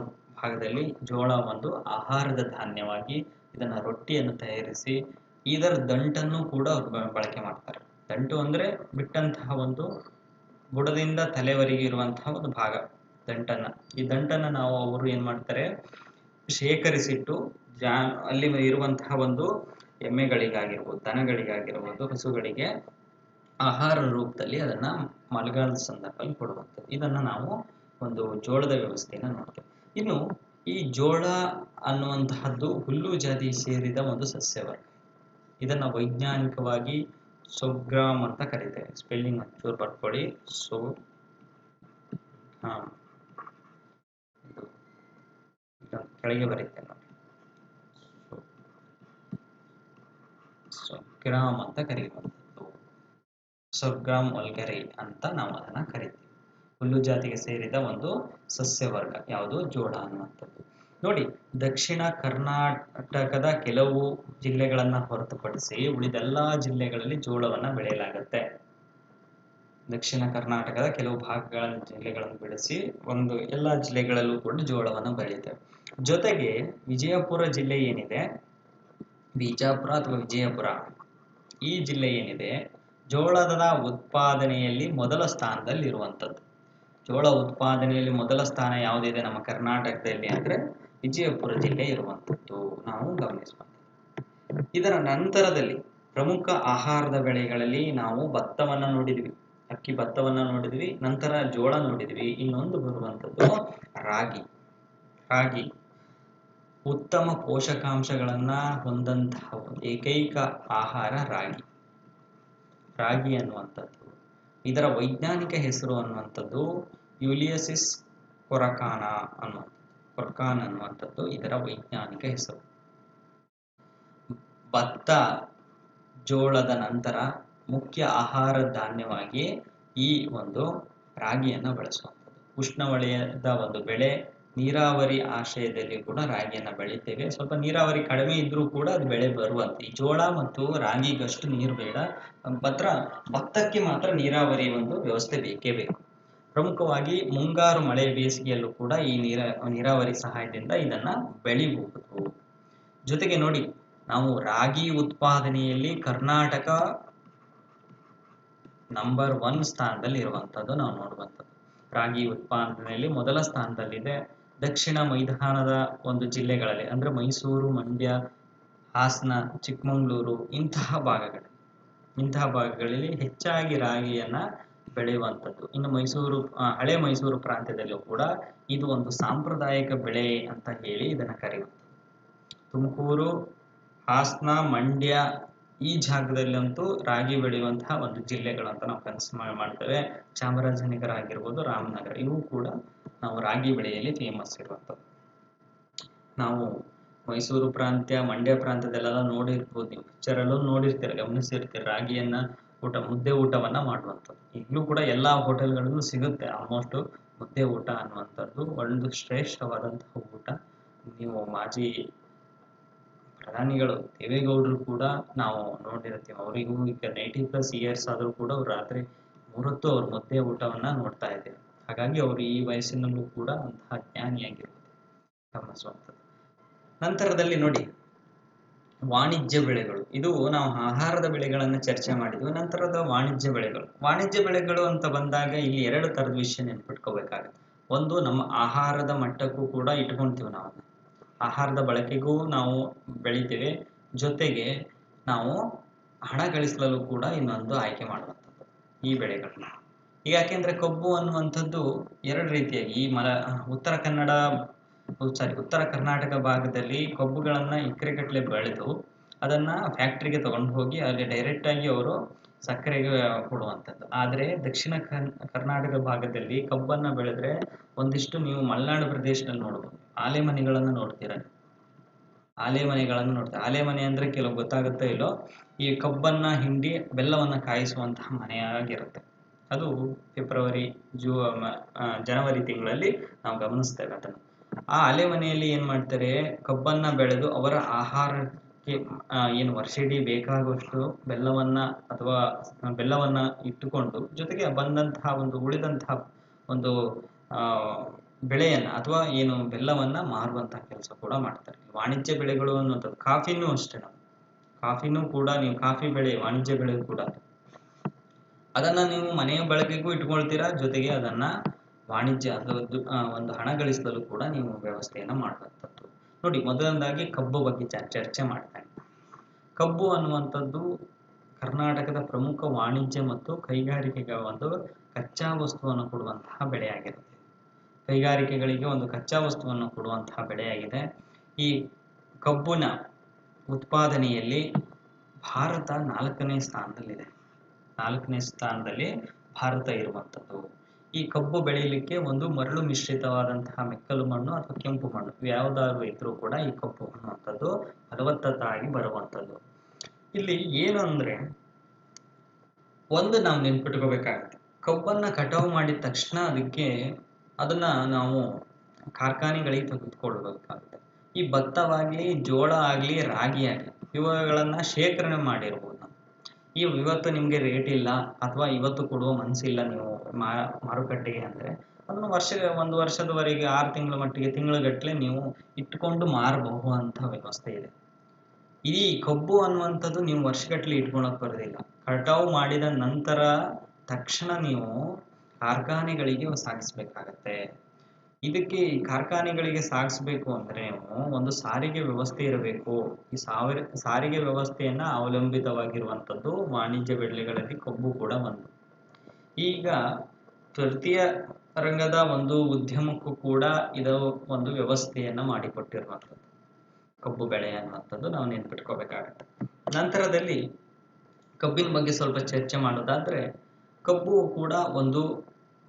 ಭಾಗದಲ್ಲಿ ಜೋಳ ಒಂದು ಆಹಾರದ ಧಾನ್ಯವಾಗಿ ಇದನ್ನ ರೊಟ್ಟಿಯನ್ನು ತಯಾರಿಸಿ ಇದರ ದಂಟನ್ನು ಕೂಡ ಬಳಕೆ ಮಾಡ್ತಾರೆ. ದಂಟು ಅಂದ್ರೆ ಬಿಟ್ಟಂತಹ ಒಂದು ಬುಡದಿಂದ ತಲೆವರೆಗೆ ಇರುವಂತಹ ಒಂದು ಭಾಗ, ದಂಟನ್ನ. ಈ ದಂಟನ್ನ ನಾವು ಅವರು ಏನ್ ಮಾಡ್ತಾರೆ? ಶೇಖರಿಸಿಟ್ಟು ಜಾ ಅಲ್ಲಿ ಇರುವಂತಹ ಒಂದು ಎಮ್ಮೆಗಳಿಗಾಗಿರ್ಬೋದು, ದನಗಳಿಗಾಗಿರ್ಬೋದು, ಹಸುಗಳಿಗೆ ಆಹಾರ ರೂಪದಲ್ಲಿ ಅದನ್ನ ಮಳೆಗಾಲದ ಸಂದರ್ಭದಲ್ಲಿ ಕೊಡುವಂಥದ್ದು. ಇದನ್ನ ನಾವು ಒಂದು ಜೋಳದ ವ್ಯವಸ್ಥೆಯನ್ನು ನೋಡ್ತೇವೆ. ಇನ್ನು ಈ ಜೋಳ ಅನ್ನುವಂತಹದ್ದು ಹುಲ್ಲು ಜಾತಿ ಸೇರಿದ ಒಂದು ಸಸ್ಯವರ್ಗ ಇದನ್ನ ವೈಜ್ಞಾನಿಕವಾಗಿ ಸೊಗ್ರಾಮ್ ಅಂತ ಕರೀತೇವೆ. ಸ್ಪೆಲ್ಲಿಂಗ್ ಒಂಚೂರು ಬರ್ಕೊಳ್ಳಿ ಸೊ ಹಾ. ಇದನ್ನ ಕೆಳಗೆ ಬರೀತೇನೆ ನೋಡಿ ಸೊಗ್ರಾಮ್ ಅಂತ ಕರೆಯುವಂಥದ್ದು. ಸೊಗ್ರಾಮ್ ಒಲ್ಗರಿ ಅಂತ ನಾವು ಅದನ್ನ ಕರಿತೀವಿ. ಹುಲ್ಲು ಜಾತಿಗೆ ಸೇರಿದ ಒಂದು ಸಸ್ಯವರ್ಗ, ಯಾವುದು? ಜೋಳ ಅನ್ನುವಂಥದ್ದು. ನೋಡಿ, ದಕ್ಷಿಣ ಕರ್ನಾಟಕದ ಕೆಲವು ಜಿಲ್ಲೆಗಳನ್ನ ಹೊರತುಪಡಿಸಿ ಉಳಿದೆಲ್ಲಾ ಜಿಲ್ಲೆಗಳಲ್ಲಿ ಜೋಳವನ್ನ ಬೆಳೆಯಲಾಗುತ್ತೆ. ದಕ್ಷಿಣ ಕರ್ನಾಟಕದ ಕೆಲವು ಭಾಗಗಳ ಜಿಲ್ಲೆಗಳನ್ನು ಬೆಳೆಸಿ ಒಂದು ಎಲ್ಲ ಜಿಲ್ಲೆಗಳಲ್ಲೂ ಕೂಡ ಜೋಳವನ್ನು ಬೆಳೀತೇವೆ ಜೊತೆಗೆ ವಿಜಯಪುರ ಜಿಲ್ಲೆ ಏನಿದೆ? ಬಿಜಾಪುರ ಅಥವಾ ವಿಜಯಪುರ? ಈ ಜಿಲ್ಲೆ ಏನಿದೆ? ಜೋಳದ ಉತ್ಪಾದನೆಯಲ್ಲಿ ಮೊದಲ ಸ್ಥಾನದಲ್ಲಿ ಇರುವಂಥದ್ದು ಜೋಳ ಉತ್ಪಾದನೆಯಲ್ಲಿ ಮೊದಲ ಸ್ಥಾನ ಯಾವುದಿದೆ ನಮ್ಮ ಕರ್ನಾಟಕದಲ್ಲಿ ಅಂದ್ರೆ ವಿಜಯಪುರ ಜಿಲ್ಲೆ ಇರುವಂಥದ್ದು. ನಾವು ಗಮನಿಸಬಹುದು ಇದರ ನಂತರದಲ್ಲಿ ಪ್ರಮುಖ ಆಹಾರದ ಬೆಳೆಗಳಲ್ಲಿ ನಾವು ಭತ್ತವನ್ನು ನೋಡಿದ್ವಿ. ಅಕ್ಕಿ ಭತ್ತವನ್ನ ನೋಡಿದ್ವಿ, ನಂತರ ಜೋಳ ನೋಡಿದ್ವಿ, ಇನ್ನೊಂದು ಬರುವಂತದ್ದು ರಾಗಿ. ರಾಗಿ ಉತ್ತಮ ಪೋಷಕಾಂಶಗಳನ್ನ ಹೊಂದಂತಹ ಏಕೈಕ ಆಹಾರ ರಾಗಿ. ರಾಗಿ ಅನ್ನುವಂಥದ್ದು. ಇದರ ವೈಜ್ಞಾನಿಕ ಹೆಸರು ಅನ್ನುವಂಥದ್ದು ಯುಲಿಯಸಿಸ್ ಕೊರಕಾನ ಅನ್ನುವ, ಕೊರಕಾನ್ ಅನ್ನುವಂಥದ್ದು ಇದರ ವೈಜ್ಞಾನಿಕ ಹೆಸರು. ಭತ್ತ ಜೋಳದ ನಂತರ ಮುಖ್ಯ ಆಹಾರ ಧಾನ್ಯವಾಗಿ ಈ ಒಂದು ರಾಗಿಯನ್ನು ಬಳಸುವಂಥದ್ದು. ಉಷ್ಣವಲಯದ ಒಂದು ಬೆಳೆ, ನೀರಾವರಿ ಆಶ್ರಯದಲ್ಲಿ ಕೂಡ ರಾಗಿಯನ್ನು ಬೆಳಿತೇವೆ ಸ್ವಲ್ಪ ನೀರಾವರಿ ಕಡಿಮೆ ಇದ್ರೂ ಕೂಡ ಅದು ಬೆಳೆ ಬರುವಂತೆ. ಈ ಜೋಳ ಮತ್ತು ರಾಗಿಗಷ್ಟು ನೀರು ಬೇಡ. ಮಾತ್ರ ಭತ್ತಕ್ಕೆ ಮಾತ್ರ ನೀರಾವರಿ ಒಂದು ವ್ಯವಸ್ಥೆ ಬೇಕೇ ಬೇಕು. ಪ್ರಮುಖವಾಗಿ ಮುಂಗಾರು ಮಳೆ ಬೇಸಿಗೆಯಲ್ಲೂ ಕೂಡ ಈ ನೀರ, ನೀರಾವರಿ ಸಹಾಯದಿಂದ ಇದನ್ನ ಬೆಳಿಬಹುದು. ಜೊತೆಗೆ ನೋಡಿ, ನಾವು ರಾಗಿ ಉತ್ಪಾದನೆಯಲ್ಲಿ ಕರ್ನಾಟಕ ನಂಬರ್ ಒನ್ ಸ್ಥಾನದಲ್ಲಿ ಇರುವಂತದ್ದು ನಾವು ನೋಡುವಂಥದ್ದು. ರಾಗಿ ಉತ್ಪಾದನೆಯಲ್ಲಿ ಮೊದಲ ಸ್ಥಾನದಲ್ಲಿದೆ ದಕ್ಷಿಣ ಮೈದಾನದ ಒಂದು ಜಿಲ್ಲೆಗಳಲ್ಲಿ, ಅಂದ್ರೆ ಮೈಸೂರು, ಮಂಡ್ಯ, ಹಾಸನ, ಚಿಕ್ಕಮಗಳೂರು, ಇಂತಹ ಭಾಗಗಳಲ್ಲಿ ಇಂತಹ ಭಾಗಗಳಲ್ಲಿ ಹೆಚ್ಚಾಗಿ ರಾಗಿಯನ್ನ ಬೆಳೆಯುವಂಥದ್ದು. ಇನ್ನು ಮೈಸೂರು ಹಳೆ ಮೈಸೂರು ಪ್ರಾಂತ್ಯದಲ್ಲೂ ಕೂಡ ಇದು ಒಂದು ಸಾಂಪ್ರದಾಯಿಕ ಬೆಳೆ ಅಂತ ಹೇಳಿ ಇದನ್ನ ಕರೆಯುವಂಥದ್ದು. ತುಮಕೂರು, ಹಾಸನ, ಮಂಡ್ಯ ಈ ಜಾಗದಲ್ಲಂತೂ ರಾಗಿ ಬೆಳೆಯುವಂತಹ ಒಂದು ಜಿಲ್ಲೆಗಳು ಅಂತ ನಾವು ಕನಸು ಮಾಡ್ತೇವೆ. ಚಾಮರಾಜನಗರ ಆಗಿರ್ಬೋದು, ರಾಮನಗರ. ಇವು ಕೂಡ ನಾವು ರಾಗಿ ಬೆಳೆಯಲ್ಲಿ ಫೇಮಸ್ ಇರುವಂಥದ್ದು. ನಾವು ಮೈಸೂರು ಪ್ರಾಂತ್ಯ, ಮಂಡ್ಯ ಪ್ರಾಂತ್ಯದಲ್ಲೆಲ್ಲ ನೋಡಿರ್ಬೋದು. ನೀವು ಪಿಕ್ಚರಲ್ಲೂ ನೋಡಿರ್ತೀರ, ಗಮನಿಸಿರ್ತೀರ ರಾಗಿಯನ್ನ ಊಟ, ಮುದ್ದೆ ಊಟವನ್ನ ಮಾಡುವಂಥದ್ದು. ಈಗಲೂ ಕೂಡ ಎಲ್ಲಾ ಹೋಟೆಲ್ಗಳಲ್ಲೂ ಸಿಗುತ್ತೆ ಆಲ್ಮೋಸ್ಟ್ ಮುದ್ದೆ ಊಟ ಅನ್ನುವಂಥದ್ದು. ಒಂದು ಶ್ರೇಷ್ಠವಾದಂತಹ ಊಟ. ನೀವು ಮಾಜಿ ಪ್ರಧಾನಿಗಳು ದೇವೇಗೌಡರು ಕೂಡ ನಾವು ನೋಡಿರ್ತೀವಿ. ಅವರಿಗೂ ಈಗ ನೈಂಟಿ ಪ್ಲಸ್ ಇಯರ್ಸ್ ಆದರೂ ಕೂಡ ಅವ್ರು ರಾತ್ರಿ ಮೂರೊತ್ತು ಅವ್ರ ಮುದ್ದೆ ಊಟವನ್ನ ನೋಡ್ತಾ ಇದ್ದೇವೆ ಹಾಗಾಗಿ ಅವರು ಈ ವಯಸ್ಸಿನಲ್ಲೂ ಕೂಡ ಅಂತಹ ತಮ್ಮ ಗಮನಿಸುವಂಥದ್ದು ನಂತರದಲ್ಲಿ ನೋಡಿ, ವಾಣಿಜ್ಯ ಬೆಳೆಗಳು. ಇದು ನಾವು ಆಹಾರದ ಬೆಳೆಗಳನ್ನು ಚರ್ಚೆ ಮಾಡಿದ್ವಿ. ನಂತರದ ವಾಣಿಜ್ಯ ಬೆಳೆಗಳು. ವಾಣಿಜ್ಯ ಬೆಳೆಗಳು ಅಂತ ಬಂದಾಗ ಇಲ್ಲಿ ಎರಡು ತರದ ವಿಷಯ ನೆನ್ಪಿಟ್ಕೋಬೇಕಾಗುತ್ತೆ. ಒಂದು ನಮ್ಮ ಆಹಾರದ ಮಟ್ಟಕ್ಕೂ ಕೂಡ ಇಟ್ಕೊಂತೀವಿ ನಾವು. ಆಹಾರದ ಬಳಕೆಗೂ ನಾವು ಬೆಳಿತೇವೆ. ಜೊತೆಗೆ ನಾವು ಹಣ ಗಳಿಸಲು ಕೂಡ ಇನ್ನೊಂದು ಆಯ್ಕೆ ಮಾಡುವಂಥದ್ದು ಈ ಬೆಳೆಗಳನ್ನ. ಈಗ ಯಾಕೆಂದ್ರೆ ಕಬ್ಬು ಅನ್ನುವಂಥದ್ದು ಎರಡು ರೀತಿಯಾಗಿ ಈ ಮಲ ಉತ್ತರ ಕನ್ನಡ ಸಾರಿ ಉತ್ತರ ಕರ್ನಾಟಕ ಭಾಗದಲ್ಲಿ ಕಬ್ಬುಗಳನ್ನ ಎಕರೆಗಟ್ಟಲೆ ಬೆಳೆದು ಅದನ್ನ ಫ್ಯಾಕ್ಟ್ರಿಗೆ ತಗೊಂಡು ಹೋಗಿ ಅಲ್ಲಿ ಡೈರೆಕ್ಟ್ ಆಗಿ ಅವರು ಸಕ್ಕರೆಗೆ ಕೊಡುವಂಥದ್ದು. ಆದರೆ ದಕ್ಷಿಣ ಕರ್ನಾಟಕ ಭಾಗದಲ್ಲಿ ಕಬ್ಬನ್ನ ಬೆಳೆದ್ರೆ ಒಂದಿಷ್ಟು ನೀವು ಮಲೆನಾಡು ಪ್ರದೇಶದಲ್ಲಿ ನೋಡ್ಬೋದು. ಆಲೆಮನೆಗಳನ್ನ ನೋಡ್ತೀರ? ಮನೆಗಳನ್ನು ಆಲೆಮನೆಗಳನ್ನು ನೋಡ್ತೀರ ಆಲೆಮನೆ ಅಂದ್ರೆ ಕೆಲವು ಗೊತ್ತಾಗುತ್ತೋ ಇಲ್ಲೋ, ಈ ಕಬ್ಬನ್ನ ಹಿಂಡಿ ಬೆಲ್ಲವನ್ನ ಕಾಯಿಸುವಂತಹ ಮನೆಯಾಗಿರುತ್ತೆ. ಅದು ಫೆಬ್ರವರಿ, ಜೂ ಜನವರಿ ತಿಂಗಳಲ್ಲಿ ನಾವು ಗಮನಿಸ್ತೇವೆ ಅದನ್ನು. ಆ ಅಲೆಮನೆಯಲ್ಲಿ ಏನ್ ಮಾಡ್ತಾರೆ, ಕಬ್ಬನ್ನ ಬೆಳೆದು ಅವರ ಆಹಾರಕ್ಕೆ ಏನು ವರ್ಷಿಡೀ ಬೇಕಾಗುವಷ್ಟು ಬೆಲ್ಲವನ್ನ ಅಥವಾ ಬೆಲ್ಲವನ್ನ ಇಟ್ಟುಕೊಂಡು ಜೊತೆಗೆ ಬಂದಂತಹ ಒಂದು, ಉಳಿದಂತಹ ಒಂದು ಬೆಳೆಯನ್ನ ಅಥವಾ ಏನು ಬೆಲ್ಲವನ್ನ ಮಾರುವಂತ ಕೆಲಸ ಕೂಡ ಮಾಡ್ತಾರೆ. ವಾಣಿಜ್ಯ ಬೆಳೆಗಳು ಅನ್ನುವಂಥದ್ದು ಕಾಫಿನೂ ಅಷ್ಟೇ ನಾವು ಕಾಫಿನೂ ಕೂಡ ನೀವು ಕಾಫಿ ಬೆಳೆ, ವಾಣಿಜ್ಯ ಬೆಳೆ ಕೂಡ. ಅದನ್ನ ನೀವು ಮನೆಯ ಬಳಕೆಗೂ ಇಟ್ಕೊಳ್ತೀರಾ? ಜೊತೆಗೆ ಅದನ್ನ ವಾಣಿಜ್ಯ ಅಥವಾ ಒಂದು ಹಣ ಗಳಿಸಲು ಕೂಡ ನೀವು ವ್ಯವಸ್ಥೆಯನ್ನ ಮಾಡುವಂಥದ್ದು ನೋಡಿ, ಮೊದಲನೇದಾಗಿ ಕಬ್ಬು ಬಗ್ಗೆ ಚರ್ಚೆ ಮಾಡ್ತಾನೆ. ಕಬ್ಬು ಅನ್ನುವಂಥದ್ದು ಕರ್ನಾಟಕದ ಪ್ರಮುಖ ವಾಣಿಜ್ಯ ಮತ್ತು ಕೈಗಾರಿಕೆಗೆ ಒಂದು ಕಚ್ಚಾ ವಸ್ತುವನ್ನು ಕೊಡುವಂತಹ ಬೆಳೆಯಾಗಿರುತ್ತೆ. ಕೈಗಾರಿಕೆಗಳಿಗೆ ಒಂದು ಕಚ್ಚಾ ವಸ್ತುವನ್ನು ಕೊಡುವಂತಹ ಬೆಳೆಯಾಗಿದೆ. ಈ ಕಬ್ಬಿನ ಉತ್ಪಾದನೆಯಲ್ಲಿ ಭಾರತ ನಾಲ್ಕನೇ ಸ್ಥಾನದಲ್ಲಿದೆ. ನಾಲ್ಕನೇ ಸ್ಥಾನದಲ್ಲಿ ಭಾರತ ಇರುವಂಥದ್ದು ಈ ಕಬ್ಬು ಬೆಳೆಯಲಿಕ್ಕೆ ಒಂದು ಮರಳು ಮಿಶ್ರಿತವಾದಂತಹ ಮೆಕ್ಕಲು ಮಣ್ಣು ಅಥವಾ ಕೆಂಪು ಮಣ್ಣು ಯಾವುದಾದ್ರು ಇದ್ರೂ ಕೂಡ ಈ ಕಬ್ಬು ಅನ್ನುವಂಥದ್ದು ಫಲವತ್ತತಾಗಿ ಬರುವಂಥದ್ದು. ಇಲ್ಲಿ ಏನು ಅಂದ್ರೆ ಒಂದು ನಾವು ನೆನ್ಪಿಟ್ಕೋಬೇಕಾಗತ್ತೆ. ಕಬ್ಬನ್ನ ಕಟಾವು ಮಾಡಿದ ತಕ್ಷಣ ಅದಕ್ಕೆ ಅದನ್ನ ನಾವು ಕಾರ್ಖಾನೆಗಳಿಗೆ ತೆಗೆದುಕೊಳ್ಬೇಕಾಗುತ್ತೆ ಈ ಭತ್ತವಾಗ್ಲಿ, ಜೋಳ ಆಗಲಿ, ರಾಗಿ ಆಗಲಿ, ಇವುಗಳನ್ನ ಶೇಖರಣೆ ಮಾಡಿರ್ಬೋದು ನಾವು. ಇವತ್ತು ನಿಮಗೆ ರೇಟ್ ಇಲ್ಲ, ಅಥವಾ ಇವತ್ತು ಕೊಡುವ ಮನಸ್ಸಿಲ್ಲ ನೀವು ಮಾರುಕಟ್ಟೆಗೆ ಅಂದ್ರೆ, ಅದನ್ನು ವರ್ಷ, ಒಂದು ವರ್ಷದವರೆಗೆ, ಆರು ತಿಂಗಳ ಮಟ್ಟಿಗೆ, ತಿಂಗಳಗಟ್ಟಲೆ ನೀವು ಇಟ್ಕೊಂಡು ಮಾರಬಹುದಂತ ವ್ಯವಸ್ಥೆ ಇದೆ. ಈ ಕಬ್ಬು ಅನ್ನುವಂಥದ್ದು ನೀವು ವರ್ಷಗಟ್ಟಲೆ ಇಟ್ಕೊಳಕ್ ಬರೋದಿಲ್ಲ. ಕಟಾವು ಮಾಡಿದ ನಂತರ ತಕ್ಷಣ ನೀವು ಕಾರ್ಖಾನೆಗಳಿಗೆ ಸಾಗಿಸ್ಬೇಕಾಗತ್ತೆ. ಇದಕ್ಕೆ ಈ ಕಾರ್ಖಾನೆಗಳಿಗೆ ಸಾಗಿಸ್ಬೇಕು ಅಂದ್ರೆ ಒಂದು ಸಾರಿಗೆ ವ್ಯವಸ್ಥೆ ಇರಬೇಕು. ಈ ಸಾವಿರ, ಸಾರಿಗೆ ವ್ಯವಸ್ಥೆಯನ್ನ ಅವಲಂಬಿತವಾಗಿರುವಂಥದ್ದು ವಾಣಿಜ್ಯ ಬೆಳೆಗಳಲ್ಲಿ ಕಬ್ಬು ಕೂಡ ಒಂದು. ಈಗ ತೃತೀಯ ರಂಗದ ಒಂದು ಉದ್ಯಮಕ್ಕೂ ಕೂಡ ಇದು ಒಂದು ವ್ಯವಸ್ಥೆಯನ್ನ ಮಾಡಿಕೊಟ್ಟಿರುವಂಥದ್ದು. ಕಬ್ಬು ಬೆಳೆ ಅನ್ನುವಂಥದ್ದು ನಾವು ನೆನ್ಪಿಟ್ಕೋಬೇಕಾಗತ್ತೆ. ನಂತರದಲ್ಲಿ ಕಬ್ಬಿನ ಬಗ್ಗೆ ಸ್ವಲ್ಪ ಚರ್ಚೆ ಮಾಡೋದಾದ್ರೆ ಕಬ್ಬು ಕೂಡ ಒಂದು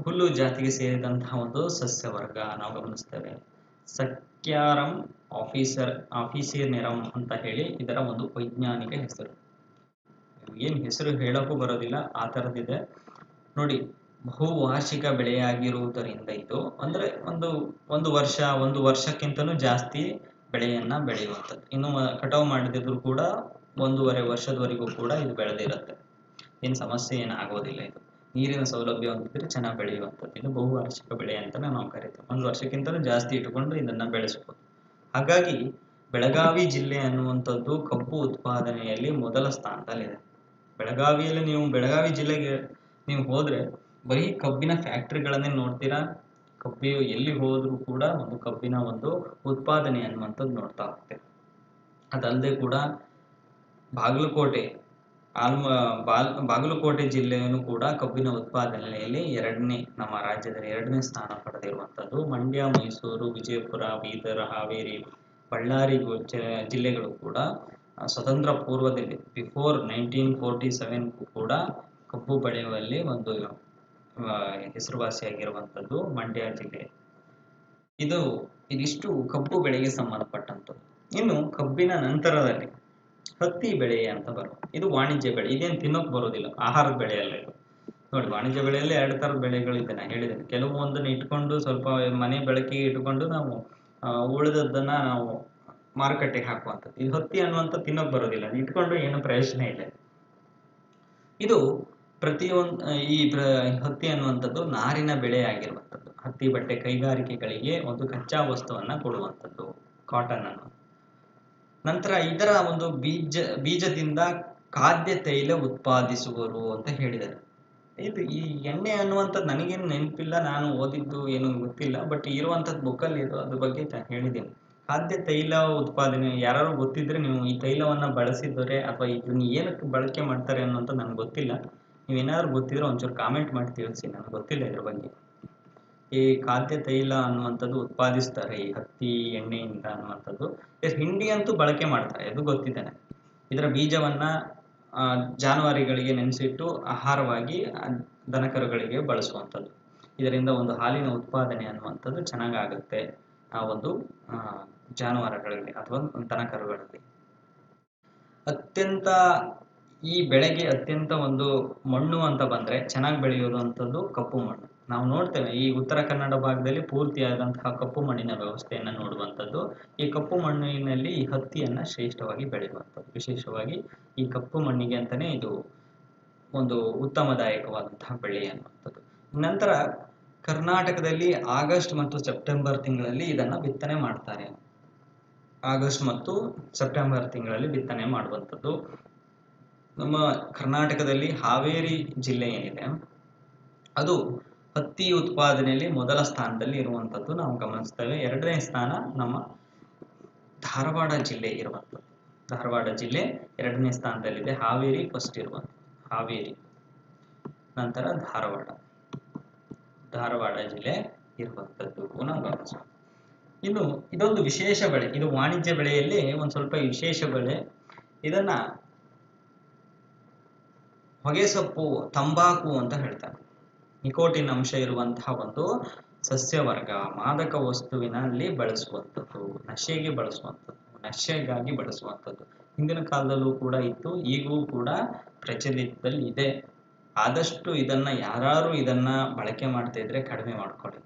ಹುಲ್ಲು ಜಾತಿಗೆ ಸೇರಿದಂತಹ ಒಂದು ಸಸ್ಯ ವರ್ಗ ನಾವು ಗಮನಿಸ್ತೇವೆ. ಸಕ್ಯಾರಂ ಆಫೀಸರ್ ಆಫೀಸಿಯರ್ ನೆರಂ ಅಂತ ಹೇಳಿ ಇದರ ಒಂದು ವೈಜ್ಞಾನಿಕ ಹೆಸರು. ಏನು ಹೆಸರು ಹೇಳಕ್ಕೂ ಬರೋದಿಲ್ಲ, ಆ ಥರದ್ದಿದೆ. ನೋಡಿ, ಬಹುವಾರ್ಷಿಕ ಬೆಳೆಯಾಗಿರುವುದರಿಂದ ಇದು ಅಂದ್ರೆ ಒಂದು ಒಂದು ವರ್ಷ, ಒಂದು ವರ್ಷಕ್ಕಿಂತಲೂ ಜಾಸ್ತಿ ಬೆಳೆಯನ್ನ ಬೆಳೆಯುವಂಥದ್ದು. ಇನ್ನು ಕಟಾವು ಮಾಡದಿದ್ರು ಕೂಡ ಒಂದೂವರೆ ವರ್ಷದವರೆಗೂ ಕೂಡ ಇದು ಬೆಳೆದಿರುತ್ತೆ. ಏನು ಸಮಸ್ಯೆ ಏನಾಗೋದಿಲ್ಲ ಇದು. ನೀರಿನ ಸೌಲಭ್ಯ ಹೊಂದಿದ್ರೆ ಚೆನ್ನಾಗಿ ಬೆಳೆಯುವಂಥದ್ದು. ಇದು ಬಹುವಾರ್ಷಿಕ ಬೆಳೆ ಅಂತಲೇ ನಾವು ಕರಿತೇವೆ. ಒಂದು ವರ್ಷಕ್ಕಿಂತಲೂ ಜಾಸ್ತಿ ಇಟ್ಟುಕೊಂಡು ಇದನ್ನ ಬೆಳೆಸ್ಬೋದು. ಹಾಗಾಗಿ ಬೆಳಗಾವಿ ಜಿಲ್ಲೆ ಅನ್ನುವಂಥದ್ದು ಕಬ್ಬು ಉತ್ಪಾದನೆಯಲ್ಲಿ ಮೊದಲ ಸ್ಥಾನದಲ್ಲಿದೆ. ಬೆಳಗಾವಿಯಲ್ಲಿ ನೀವು, ಬೆಳಗಾವಿ ಜಿಲ್ಲೆಗೆ ನೀವು ಹೋದರೆ ಬರೀ ಕಬ್ಬಿನ ಫ್ಯಾಕ್ಟ್ರಿಗಳನ್ನೇ ನೋಡ್ತೀರಾ? ಕಬ್ಬಿ ಎಲ್ಲಿ ಹೋದರೂ ಕೂಡ ಒಂದು ಕಬ್ಬಿನ ಒಂದು ಉತ್ಪಾದನೆ ಅನ್ನುವಂಥದ್ದು ನೋಡ್ತಾ ಹೋಗ್ತೇವೆ ಅದಲ್ಲದೆ ಕೂಡ ಬಾಗಲಕೋಟೆ ಆಲ್ಮ, ಬಾಲ್, ಬಾಗಲಕೋಟೆ ಜಿಲ್ಲೆಯನ್ನು ಕೂಡ ಕಬ್ಬಿನ ಉತ್ಪಾದನೆಯಲ್ಲಿ ಎರಡನೇ, ನಮ್ಮ ರಾಜ್ಯದಲ್ಲಿ ಎರಡನೇ ಸ್ಥಾನ ಪಡೆದಿರುವಂಥದ್ದು. ಮಂಡ್ಯ, ಮೈಸೂರು, ವಿಜಯಪುರ, ಬೀದರ್, ಹಾವೇರಿ, ಬಳ್ಳಾರಿ ಜಿಲ್ಲೆಗಳು ಕೂಡ ಸ್ವತಂತ್ರ ಪೂರ್ವದಲ್ಲಿ ಬಿಫೋರ್ ನೈನ್ಟೀನ್ ಫೋರ್ಟಿ ಸೆವೆನ್ ಕೂಡ ಕಬ್ಬು ಬೆಳೆಯುವಲ್ಲಿ ಒಂದು ಹೆಸರುವಾಸಿಯಾಗಿರುವಂಥದ್ದು ಮಂಡ್ಯ ಜಿಲ್ಲೆ. ಇದು, ಇದಿಷ್ಟು ಕಬ್ಬು ಬೆಳೆಗೆ ಸಂಬಂಧಪಟ್ಟಂಥದ್ದು. ಇನ್ನು ಕಬ್ಬಿನ ನಂತರದಲ್ಲಿ ಹತ್ತಿ ಬೆಳೆ ಅಂತ ಬರುತ್ತೆ. ಇದು ವಾಣಿಜ್ಯ ಬೆಳೆ. ಇದೇನು ತಿನ್ನೋಕ್ ಬರೋದಿಲ್ಲ. ಆಹಾರದ ಬೆಳೆ ಅಲ್ಲ ಇದು. ನೋಡಿ, ವಾಣಿಜ್ಯ ಬೆಳೆಯಲ್ಲಿ ಎರಡು ಥರದ ಬೆಳೆಗಳಿದೆ ನಾನು ಹೇಳಿದ್ದೇನೆ. ಕೆಲವೊಂದನ್ನು ಇಟ್ಕೊಂಡು ಸ್ವಲ್ಪ ಮನೆ ಬಳಕೆಗೆ ಇಟ್ಕೊಂಡು ನಾವು ಉಳಿದದ್ದನ್ನ ನಾವು ಮಾರುಕಟ್ಟೆಗೆ ಹಾಕುವಂಥದ್ದು. ಇದು ಹತ್ತಿ ಅನ್ನುವಂಥ ತಿನ್ನೋಕ್ ಬರೋದಿಲ್ಲ. ಇಟ್ಕೊಂಡು ಏನು ಪ್ರಯೋಜನ ಇಲ್ಲ. ಇದು ಪ್ರತಿಯೊಂದು ಈ ಹತ್ತಿ ಅನ್ನುವಂಥದ್ದು ನಾರಿನ ಬೆಳೆ ಆಗಿರುವಂಥದ್ದು ಹತ್ತಿ ಬಟ್ಟೆ ಕೈಗಾರಿಕೆಗಳಿಗೆ ಒಂದು ಕಚ್ಚಾ ವಸ್ತುವನ್ನ ಕೊಡುವಂಥದ್ದು. ಕಾಟನ್ ಅನ್ನು ನಂತರ ಇದರ ಒಂದು ಬೀಜ, ಬೀಜದಿಂದ ಖಾದ್ಯ ತೈಲ ಉತ್ಪಾದಿಸುವರು ಅಂತ ಹೇಳಿದ್ದಾರೆ. ಇದು ಈ ಎಣ್ಣೆ ಅನ್ನುವಂಥದ್ದು ನನಗೇನು ನೆನಪಿಲ್ಲ, ನಾನು ಓದಿದ್ದು ಏನು ಗೊತ್ತಿಲ್ಲ ಬಟ್ ಇರುವಂಥದ್ದು ಬುಕ್ಕಲ್ಲಿ ಇದು ಅದ್ರ ಬಗ್ಗೆ ಹೇಳಿದ್ದೀನಿ. ಖಾದ್ಯ ತೈಲ ಉತ್ಪಾದನೆ ಯಾರು ಗೊತ್ತಿದ್ರೆ ನೀವು ಈ ತೈಲವನ್ನು ಬಳಸಿದರೆ ಅಥವಾ ಇದನ್ನ ಏನಕ್ಕೆ ಬಳಕೆ ಮಾಡ್ತಾರೆ ಅನ್ನೋಂಥ ನನಗೆ ಗೊತ್ತಿಲ್ಲ. ನೀವೇನಾದ್ರು ಗೊತ್ತಿದ್ರೆ ಒಂಚೂರು ಕಾಮೆಂಟ್ ಮಾಡಿ ತಿಳಿಸಿ ನನಗೆ ಗೊತ್ತಿಲ್ಲ ಇದ್ರ ಬಗ್ಗೆ. ಈ ಖಾದ್ಯ ತೈಲ ಅನ್ನುವಂಥದ್ದು ಉತ್ಪಾದಿಸ್ತಾರೆ, ಈ ಹತ್ತಿ, ಎಣ್ಣೆಯಿಂದ ಅನ್ನುವಂಥದ್ದು. ಹಿಂಡಿ ಅಂತೂ ಬಳಕೆ ಮಾಡ್ತಾರೆ, ಅದು ಗೊತ್ತಿದ್ದಾನೆ. ಇದರ ಬೀಜವನ್ನ ಜಾನುವಾರಿಗಳಿಗೆ ನೆನೆಸಿಟ್ಟು ಆಹಾರವಾಗಿ ದನಕರುಗಳಿಗೆ ಬಳಸುವಂಥದ್ದು. ಇದರಿಂದ ಒಂದು ಹಾಲಿನ ಉತ್ಪಾದನೆ ಅನ್ನುವಂಥದ್ದು ಚೆನ್ನಾಗಾಗುತ್ತೆ. ಆ ಒಂದು ಜಾನುವಾರುಗಳಲ್ಲಿ ಅಥವಾ ದನಕರುಗಳಲ್ಲಿ. ಅತ್ಯಂತ, ಈ ಬೆಳೆಗೆ ಅತ್ಯಂತ ಒಂದು ಮಣ್ಣು ಅಂತ ಬಂದ್ರೆ ಚೆನ್ನಾಗಿ ಬೆಳೆಯೋದು ಅಂಥದ್ದು ಕಪ್ಪು ಮಣ್ಣು. ನಾವು ನೋಡ್ತೇವೆ, ಈ ಉತ್ತರ ಕನ್ನಡ ಭಾಗದಲ್ಲಿ ಪೂರ್ತಿಯಾದಂತಹ ಕಪ್ಪು ಮಣ್ಣಿನ ವ್ಯವಸ್ಥೆಯನ್ನ ನೋಡುವಂಥದ್ದು. ಈ ಕಪ್ಪು ಮಣ್ಣಿನಲ್ಲಿ ಈ ಹತ್ತಿಯನ್ನ ಶ್ರೇಷ್ಠವಾಗಿ ಬೆಳೆಯುವಂಥದ್ದು. ವಿಶೇಷವಾಗಿ ಈ ಕಪ್ಪು ಮಣ್ಣಿಗೆ ಅಂತಾನೆ ಇದು ಒಂದು ಉತ್ತಮದಾಯಕವಾದಂತಹ ಬೆಳೆ ಅನ್ನುವಂಥದ್ದು. ನಂತರ ಕರ್ನಾಟಕದಲ್ಲಿ ಆಗಸ್ಟ್ ಮತ್ತು ಸೆಪ್ಟೆಂಬರ್ ತಿಂಗಳಲ್ಲಿ ಇದನ್ನ ಬಿತ್ತನೆ ಮಾಡ್ತಾರೆ. ಆಗಸ್ಟ್ ಮತ್ತು ಸೆಪ್ಟೆಂಬರ್ ತಿಂಗಳಲ್ಲಿ ಬಿತ್ತನೆ ಮಾಡುವಂಥದ್ದು. ನಮ್ಮ ಕರ್ನಾಟಕದಲ್ಲಿ ಹಾವೇರಿ ಜಿಲ್ಲೆ ಏನಿದೆ, ಅದು ಹತ್ತಿ ಉತ್ಪಾದನೆಯಲ್ಲಿ ಮೊದಲ ಸ್ಥಾನದಲ್ಲಿ ಇರುವಂಥದ್ದು ನಾವು ಗಮನಿಸ್ತೇವೆ. ಎರಡನೇ ಸ್ಥಾನ ನಮ್ಮ ಧಾರವಾಡ ಜಿಲ್ಲೆ ಇರುವಂಥದ್ದು. ಧಾರವಾಡ ಜಿಲ್ಲೆ ಎರಡನೇ ಸ್ಥಾನದಲ್ಲಿದೆ. ಹಾವೇರಿ ಫಸ್ಟ್ ಇರುವಂತ ಹಾವೇರಿ. ನಂತರ ಧಾರವಾಡ. ಧಾರವಾಡ ಜಿಲ್ಲೆ ಇರುವಂಥದ್ದು ನಾವು ಗಮನಿಸ್ತೇವೆ ಇನ್ನು ಇದೊಂದು ವಿಶೇಷ ಬೆಳೆ. ಇದು ವಾಣಿಜ್ಯ ಬೆಳೆಯಲ್ಲಿ ಒಂದು ಸ್ವಲ್ಪ ವಿಶೇಷ ಬೆಳೆ. ಇದನ್ನ ಹೊಗೆಸೊಪ್ಪು, ತಂಬಾಕು ಅಂತ ಹೇಳ್ತಾರೆ. ನಿಕೋಟಿನ್ ಅಂಶ ಇರುವಂತಹ ಒಂದು ಸಸ್ಯವರ್ಗ, ಮಾದಕ ವಸ್ತುವಿನಲ್ಲಿ ಬಳಸುವಂಥದ್ದು, ನಶೆಗೆ ಬಳಸುವಂಥದ್ದು, ನಶೆಗಾಗಿ ಬಳಸುವಂಥದ್ದು. ಹಿಂದಿನ ಕಾಲದಲ್ಲೂ ಕೂಡ ಇತ್ತು, ಈಗೂ ಕೂಡ ಪ್ರಚಲಿತದಲ್ಲಿ ಇದೆ ಆದಷ್ಟು ಇದನ್ನ ಯಾರು ಇದನ್ನ ಬಳಕೆ ಮಾಡ್ತಾ ಇದ್ರೆ ಕಡಿಮೆ ಮಾಡ್ಕೊಳ್ಳಿ.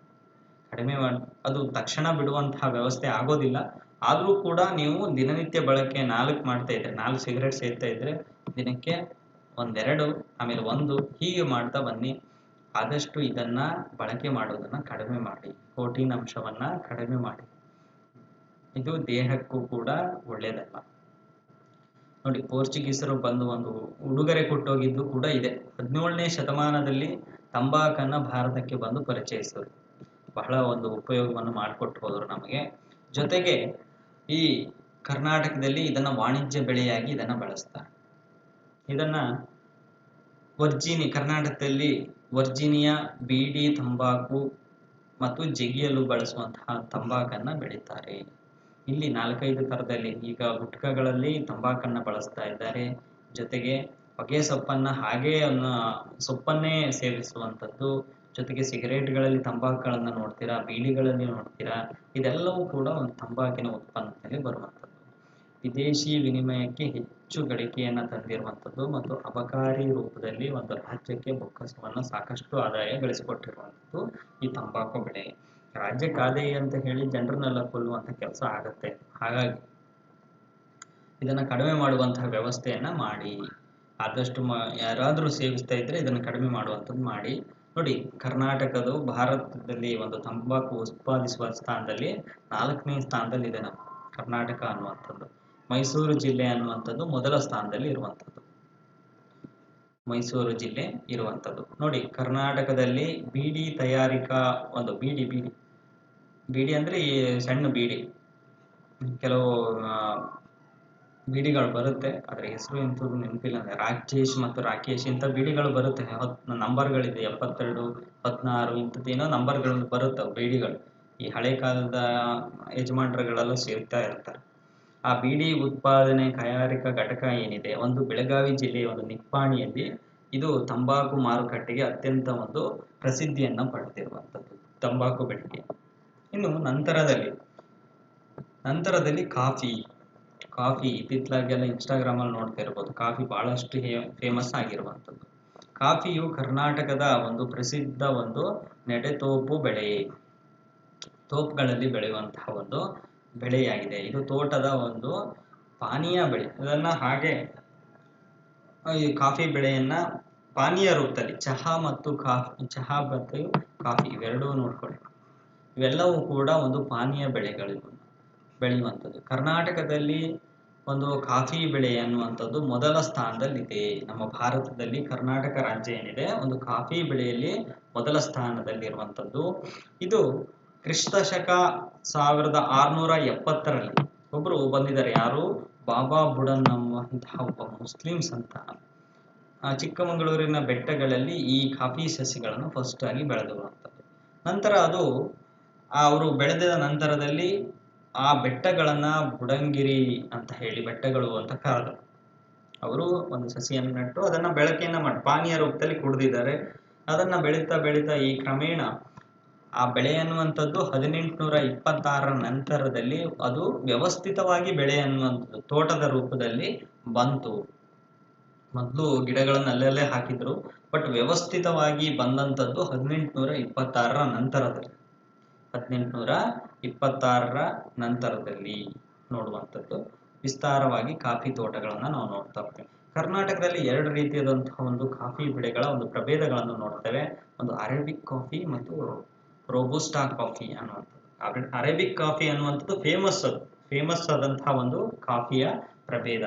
ಕಡಿಮೆ ಮಾಡ್, ಅದು ತಕ್ಷಣ ಬಿಡುವಂತಹ ವ್ಯವಸ್ಥೆ ಆಗೋದಿಲ್ಲ. ಆದರೂ ಕೂಡ ನೀವು ದಿನನಿತ್ಯ ಬಳಕೆ ನಾಲ್ಕು ಮಾಡ್ತಾ ಇದ್ರೆ, ನಾಲ್ಕು ಸಿಗರೇಟ್ ಸೇರ್ತಾ ಇದ್ರೆ ದಿನಕ್ಕೆ ಒಂದೆರಡು, ಆಮೇಲೆ ಒಂದು ಹೀಗೆ ಮಾಡ್ತಾ ಬನ್ನಿ. ಆದಷ್ಟು ಇದನ್ನ ಬಳಕೆ ಮಾಡೋದನ್ನ ಕಡಿಮೆ ಮಾಡಿ, ಪ್ರೋಟೀನ್ ಅಂಶವನ್ನ ಕಡಿಮೆ ಮಾಡಿ. ಇದು ದೇಹಕ್ಕೂ ಕೂಡ ಒಳ್ಳೆಯದಲ್ಲ ನೋಡಿ, ಪೋರ್ಚುಗೀಸರು ಬಂದು ಒಂದು ಉಡುಗೊರೆ ಕೊಟ್ಟೋಗಿದ್ದು ಕೂಡ ಇದೆ. ಹದಿನೇಳನೇ ಶತಮಾನದಲ್ಲಿ ತಂಬಾಕನ್ನ ಭಾರತಕ್ಕೆ ಬಂದು ಪರಿಚಯಿಸಿದ್ರು ಬಹಳ ಒಂದು ಉಪಯೋಗವನ್ನು ಮಾಡಿಕೊಟ್ಟು ಹೋದರು ನಮಗೆ. ಜೊತೆಗೆ ಈ ಕರ್ನಾಟಕದಲ್ಲಿ ಇದನ್ನ ವಾಣಿಜ್ಯ ಬೆಳೆಯಾಗಿ ಇದನ್ನ ಬಳಸ್ತಾರೆ. ಇದನ್ನ ವರ್ಜಿನಿ ಕರ್ನಾಟಕದಲ್ಲಿ ವರ್ಜಿನಿಯಾ ಬೀಡಿ ತಂಬಾಕು ಮತ್ತು ಜಗಿಯಲು ಬಳಸುವಂತಹ ತಂಬಾಕನ್ನ ಬೆಳೀತಾರೆ. ಇಲ್ಲಿ ನಾಲ್ಕೈದು ಥರದಲ್ಲಿ ಈಗ ಗುಟ್ಕಗಳಲ್ಲಿ ತಂಬಾಕನ್ನ ಬಳಸ್ತಾ ಇದ್ದಾರೆ. ಜೊತೆಗೆ ಹೊಗೆ ಸೊಪ್ಪನ್ನು ಹಾಗೇ ಸೊಪ್ಪನ್ನೇ ಸೇವಿಸುವಂಥದ್ದು. ಜೊತೆಗೆ ಸಿಗರೇಟ್ಗಳಲ್ಲಿ ತಂಬಾಕುಗಳನ್ನು ನೋಡ್ತೀರಾ ಬೀಡಿಗಳಲ್ಲಿ ನೋಡ್ತೀರಾ, ಇದೆಲ್ಲವೂ ಕೂಡ ಒಂದು ತಂಬಾಕಿನ ಉತ್ಪನ್ನದಲ್ಲಿ ಬರುವಂಥದ್ದು. ವಿದೇಶಿ ವಿನಿಮಯಕ್ಕೆ ಹೆಚ್ಚು ಗಳಿಕೆಯನ್ನ ತಂದಿರುವಂಥದ್ದು ಮತ್ತು ಅಬಕಾರಿ ರೂಪದಲ್ಲಿ ಒಂದು ರಾಜ್ಯಕ್ಕೆ ಬೊಕ್ಕಸವನ್ನು ಸಾಕಷ್ಟು ಆದಾಯ ಗಳಿಸಿಕೊಟ್ಟಿರುವಂಥದ್ದು ಈ ತಂಬಾಕು ಬೆಳೆ. ರಾಜ್ಯ ಕಾದೆ ಅಂತ ಹೇಳಿ ಜನರನ್ನೆಲ್ಲ ಕೊಲ್ಲುವಂಥ ಕೆಲಸ ಆಗತ್ತೆ. ಹಾಗಾಗಿ ಇದನ್ನ ಕಡಿಮೆ ಮಾಡುವಂತಹ ವ್ಯವಸ್ಥೆಯನ್ನ ಮಾಡಿ. ಆದಷ್ಟು ಮ, ಯಾರಾದರೂ ಸೇವಿಸ್ತಾ ಇದ್ರೆ ಇದನ್ನು ಕಡಿಮೆ ಮಾಡುವಂಥದ್ದು ಮಾಡಿ. ನೋಡಿ ಕರ್ನಾಟಕದ ಭಾರತದಲ್ಲಿ ಒಂದು ತಂಬಾಕು ಉತ್ಪಾದಿಸುವ ಸ್ಥಾನದಲ್ಲಿ ನಾಲ್ಕನೇ ಸ್ಥಾನದಲ್ಲಿ ಇದೆ ನಮ್ಮ ಕರ್ನಾಟಕ ಅನ್ನುವಂಥದ್ದು. ಮೈಸೂರು ಜಿಲ್ಲೆ ಅನ್ನುವಂಥದ್ದು ಮೊದಲ ಸ್ಥಾನದಲ್ಲಿ ಇರುವಂಥದ್ದು. ಮೈಸೂರು ಜಿಲ್ಲೆ ಇರುವಂಥದ್ದು. ನೋಡಿ, ಕರ್ನಾಟಕದಲ್ಲಿ ಬೀಡಿ ತಯಾರಿಕಾ ಒಂದು ಬೀಡಿ ಬೀಡಿ. ಬೀಡಿ ಅಂದ್ರೆ ಈ ಸಣ್ಣ ಬೀಡಿ. ಕೆಲವು ಬೀಡಿಗಳು ಬರುತ್ತೆ. ಅದರ ಹೆಸರು ಎಂಥದ್ದು ನೆನಪಿಲ್ಲ. ಅಂದ್ರೆ ರಾಕೇಶ್ ಮತ್ತು ರಾಕೇಶ್ ಇಂಥ ಬೀಡಿಗಳು ಬರುತ್ತೆ. ಹತ್ತು ನಂಬರ್ಗಳಿದೆ. ಎಪ್ಪತ್ತೆರಡು, ಹದಿನಾರು ಇಂಥದ್ದೇನೋ ನಂಬರ್ಗಳು ಬರುತ್ತೆ ಬೀಡಿಗಳು. ಈ ಹಳೆ ಕಾಲದ ಯಜಮಾನರುಗಳೆಲ್ಲ ಸೇರ್ತಾ ಇರ್ತಾರೆ. ಆ ಬೀಡಿ ಉತ್ಪಾದನೆ ಕೈಗಾರಿಕಾ ಘಟಕ ಏನಿದೆ, ಒಂದು ಬೆಳಗಾವಿ ಜಿಲ್ಲೆಯ ಒಂದು ನಿಪ್ಪಾಣಿಯಲ್ಲಿ ಇದು ತಂಬಾಕು ಮಾರುಕಟ್ಟೆಗೆ ಅತ್ಯಂತ ಒಂದು ಪ್ರಸಿದ್ಧಿಯನ್ನ ಪಡೆದಿರುವಂಥದ್ದು, ತಂಬಾಕು ಬೆಳೆಗೆ. ಇನ್ನು ನಂತರದಲ್ಲಿ ನಂತರದಲ್ಲಿ ಕಾಫಿ ಕಾಫಿ ಇತ್ತಿತ್ತಲಾಗೆಲ್ಲ ಇನ್ಸ್ಟಾಗ್ರಾಮ್ ಅಲ್ಲಿ ನೋಡ್ತಾ ಇರ್ಬೋದು, ಕಾಫಿ ಬಹಳಷ್ಟು ಫೇಮಸ್ ಆಗಿರುವಂಥದ್ದು. ಕಾಫಿಯು ಕರ್ನಾಟಕದ ಒಂದು ಪ್ರಸಿದ್ಧ ಒಂದು ನೆಡೆತೋಪು ಬೆಳೆ, ತೋಪುಗಳಲ್ಲಿ ಬೆಳೆಯುವಂತಹ ಒಂದು ಬೆಳೆಯಾಗಿದೆ. ಇದು ತೋಟದ ಒಂದು ಪಾನೀಯ ಬೆಳೆ. ಇದನ್ನ ಹಾಗೆ ಈ ಕಾಫಿ ಬೆಳೆಯನ್ನ ಪಾನೀಯ ರೂಪದಲ್ಲಿ ಚಹಾ ಮತ್ತು ಕಾಫಿ ಚಹಾ ಮತ್ತು ಕಾಫಿ ಇವೆರಡೂ ನೋಡ್ಕೊಳ್ಳಿ ಇವೆಲ್ಲವೂ ಕೂಡ ಒಂದು ಪಾನೀಯ ಬೆಳೆಗಳು ಬೆಳೆಯುವಂಥದ್ದು. ಕರ್ನಾಟಕದಲ್ಲಿ ಒಂದು ಕಾಫಿ ಬೆಳೆ ಅನ್ನುವಂಥದ್ದು ಮೊದಲ ಸ್ಥಾನದಲ್ಲಿದೆ. ನಮ್ಮ ಭಾರತದಲ್ಲಿ ಕರ್ನಾಟಕ ರಾಜ್ಯ ಏನಿದೆ, ಒಂದು ಕಾಫಿ ಬೆಳೆಯಲ್ಲಿ ಮೊದಲ ಸ್ಥಾನದಲ್ಲಿರುವಂಥದ್ದು. ಇದು ಕ್ರಿಸ್ತ ಶಕ ಸಾವಿರದ ಆರುನೂರ ಎಪ್ಪತ್ತರಲ್ಲಿ ಒಬ್ರು ಬಂದಿದ್ದಾರೆ. ಯಾರು? ಬಾಬಾ ಬುಡನ್ ಅನ್ನುವಂತಹ ಒಬ್ಬ ಅಂತ. ಆ, ಚಿಕ್ಕಮಗಳೂರಿನ ಬೆಟ್ಟಗಳಲ್ಲಿ ಈ ಕಾಫಿ ಸಸಿಗಳನ್ನು ಫಸ್ಟ್ ಆಗಿ ಬೆಳೆದಿರುವಂಥದ್ದು ನಂತರ ಅದು ಅವರು ಬೆಳೆದ ನಂತರದಲ್ಲಿ ಆ ಬೆಟ್ಟಗಳನ್ನ ಬುಡಂಗಿರಿ ಅಂತ ಹೇಳಿ ಬೆಟ್ಟಗಳು ಅಂತ ಕರೆದರು. ಅವರು ಒಂದು ಸಸಿಯನ್ನು ನೆಟ್ಟು ಅದನ್ನ ಬೆಳಕೆಯನ್ನ ಮಾಡಿ ಪಾನೀಯ ರೂಪದಲ್ಲಿ ಕುಡಿದಿದ್ದಾರೆ. ಅದನ್ನ ಬೆಳೀತಾ ಬೆಳೀತಾ ಈ ಕ್ರಮೇಣ ಆ ಬೆಳೆ ಅನ್ನುವಂಥದ್ದು ಹದಿನೆಂಟುನೂರ ಇಪ್ಪತ್ತಾರರ ನಂತರದಲ್ಲಿ ಅದು ವ್ಯವಸ್ಥಿತವಾಗಿ ಬೆಳೆ ಅನ್ನುವಂಥದ್ದು ತೋಟದ ರೂಪದಲ್ಲಿ ಬಂತು. ಮೊದಲು ಗಿಡಗಳನ್ನ ಅಲ್ಲಲ್ಲೇ ಹಾಕಿದ್ರು, ಬಟ್ ವ್ಯವಸ್ಥಿತವಾಗಿ ಬಂದಂಥದ್ದು ಹದಿನೆಂಟುನೂರ ಇಪ್ಪತ್ತಾರರ ನಂತರದಲ್ಲಿ. ಹದಿನೆಂಟುನೂರ ಇಪ್ಪತ್ತಾರರ ನಂತರದಲ್ಲಿ ನೋಡುವಂಥದ್ದು ವಿಸ್ತಾರವಾಗಿ ಕಾಫಿ ತೋಟಗಳನ್ನ ನಾವು ನೋಡ್ತಾ ಹೋಗ್ತೇವೆ ಕರ್ನಾಟಕದಲ್ಲಿ ಎರಡು ರೀತಿಯಾದಂತಹ ಒಂದು ಕಾಫಿ ಬೆಳೆಗಳ ಒಂದು ಪ್ರಭೇದಗಳನ್ನು ನೋಡ್ತೇವೆ. ಒಂದು ಅರೇಬಿಕ್ ಕಾಫಿ ಮತ್ತು ರೋಬುಸ್ಟಾ ಕಾಫಿ ಅನ್ನುವಂಥದ್ದು. ಅರೇಬಿಕ್ ಕಾಫಿ ಅನ್ನುವಂಥದ್ದು ಫೇಮಸ್ ಫೇಮಸ್ ಆದಂತಹ ಒಂದು ಕಾಫಿಯ ಪ್ರಭೇದ.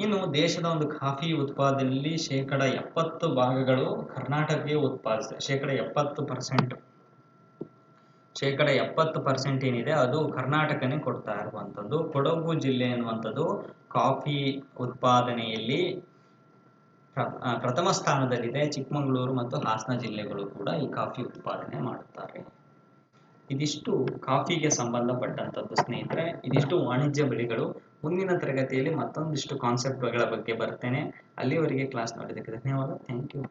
ಇನ್ನು ದೇಶದ ಒಂದು ಕಾಫಿ ಉತ್ಪಾದನೆಯಲ್ಲಿ ಶೇಕಡ ಎಪ್ಪತ್ತು ಭಾಗಗಳು ಕರ್ನಾಟಕಕ್ಕೆ ಉತ್ಪಾದಿಸಿದೆ. ಶೇಕಡ ಎಪ್ಪತ್ತು ಪರ್ಸೆಂಟ್ ಶೇಕಡ ಎಪ್ಪತ್ತು ಪರ್ಸೆಂಟ್ ಏನಿದೆ, ಅದು ಕರ್ನಾಟಕನೇ ಕೊಡ್ತಾ ಇರುವಂಥದ್ದು. ಕೊಡಗು ಜಿಲ್ಲೆ ಅನ್ನುವಂಥದ್ದು ಕಾಫಿ ಉತ್ಪಾದನೆಯಲ್ಲಿ ಪ್ರಥಮ ಸ್ಥಾನದಲ್ಲಿದೆ ಚಿಕ್ಕಮಗಳೂರು ಮತ್ತು ಹಾಸನ ಜಿಲ್ಲೆಗಳು ಕೂಡ ಈ ಕಾಫಿ ಉತ್ಪಾದನೆ ಮಾಡುತ್ತಾರೆ. ಇದಿಷ್ಟು ಕಾಫಿಗೆ ಸಂಬಂಧಪಟ್ಟಂತದ್ದು ಸ್ನೇಹಿತರೆ. ಇದಿಷ್ಟು ವಾಣಿಜ್ಯ ಬೆಳೆಗಳು ಮುಂದಿನ ತರಗತಿಯಲ್ಲಿ ಮತ್ತೊಂದಿಷ್ಟು ಕಾನ್ಸೆಪ್ಟ್ಗಳ ಬಗ್ಗೆ ಬರ್ತೇನೆ. ಅಲ್ಲಿವರೆಗೆ ಕ್ಲಾಸ್ ನೋಡಿದ್ದಕ್ಕೆ ಧನ್ಯವಾದ. Thank you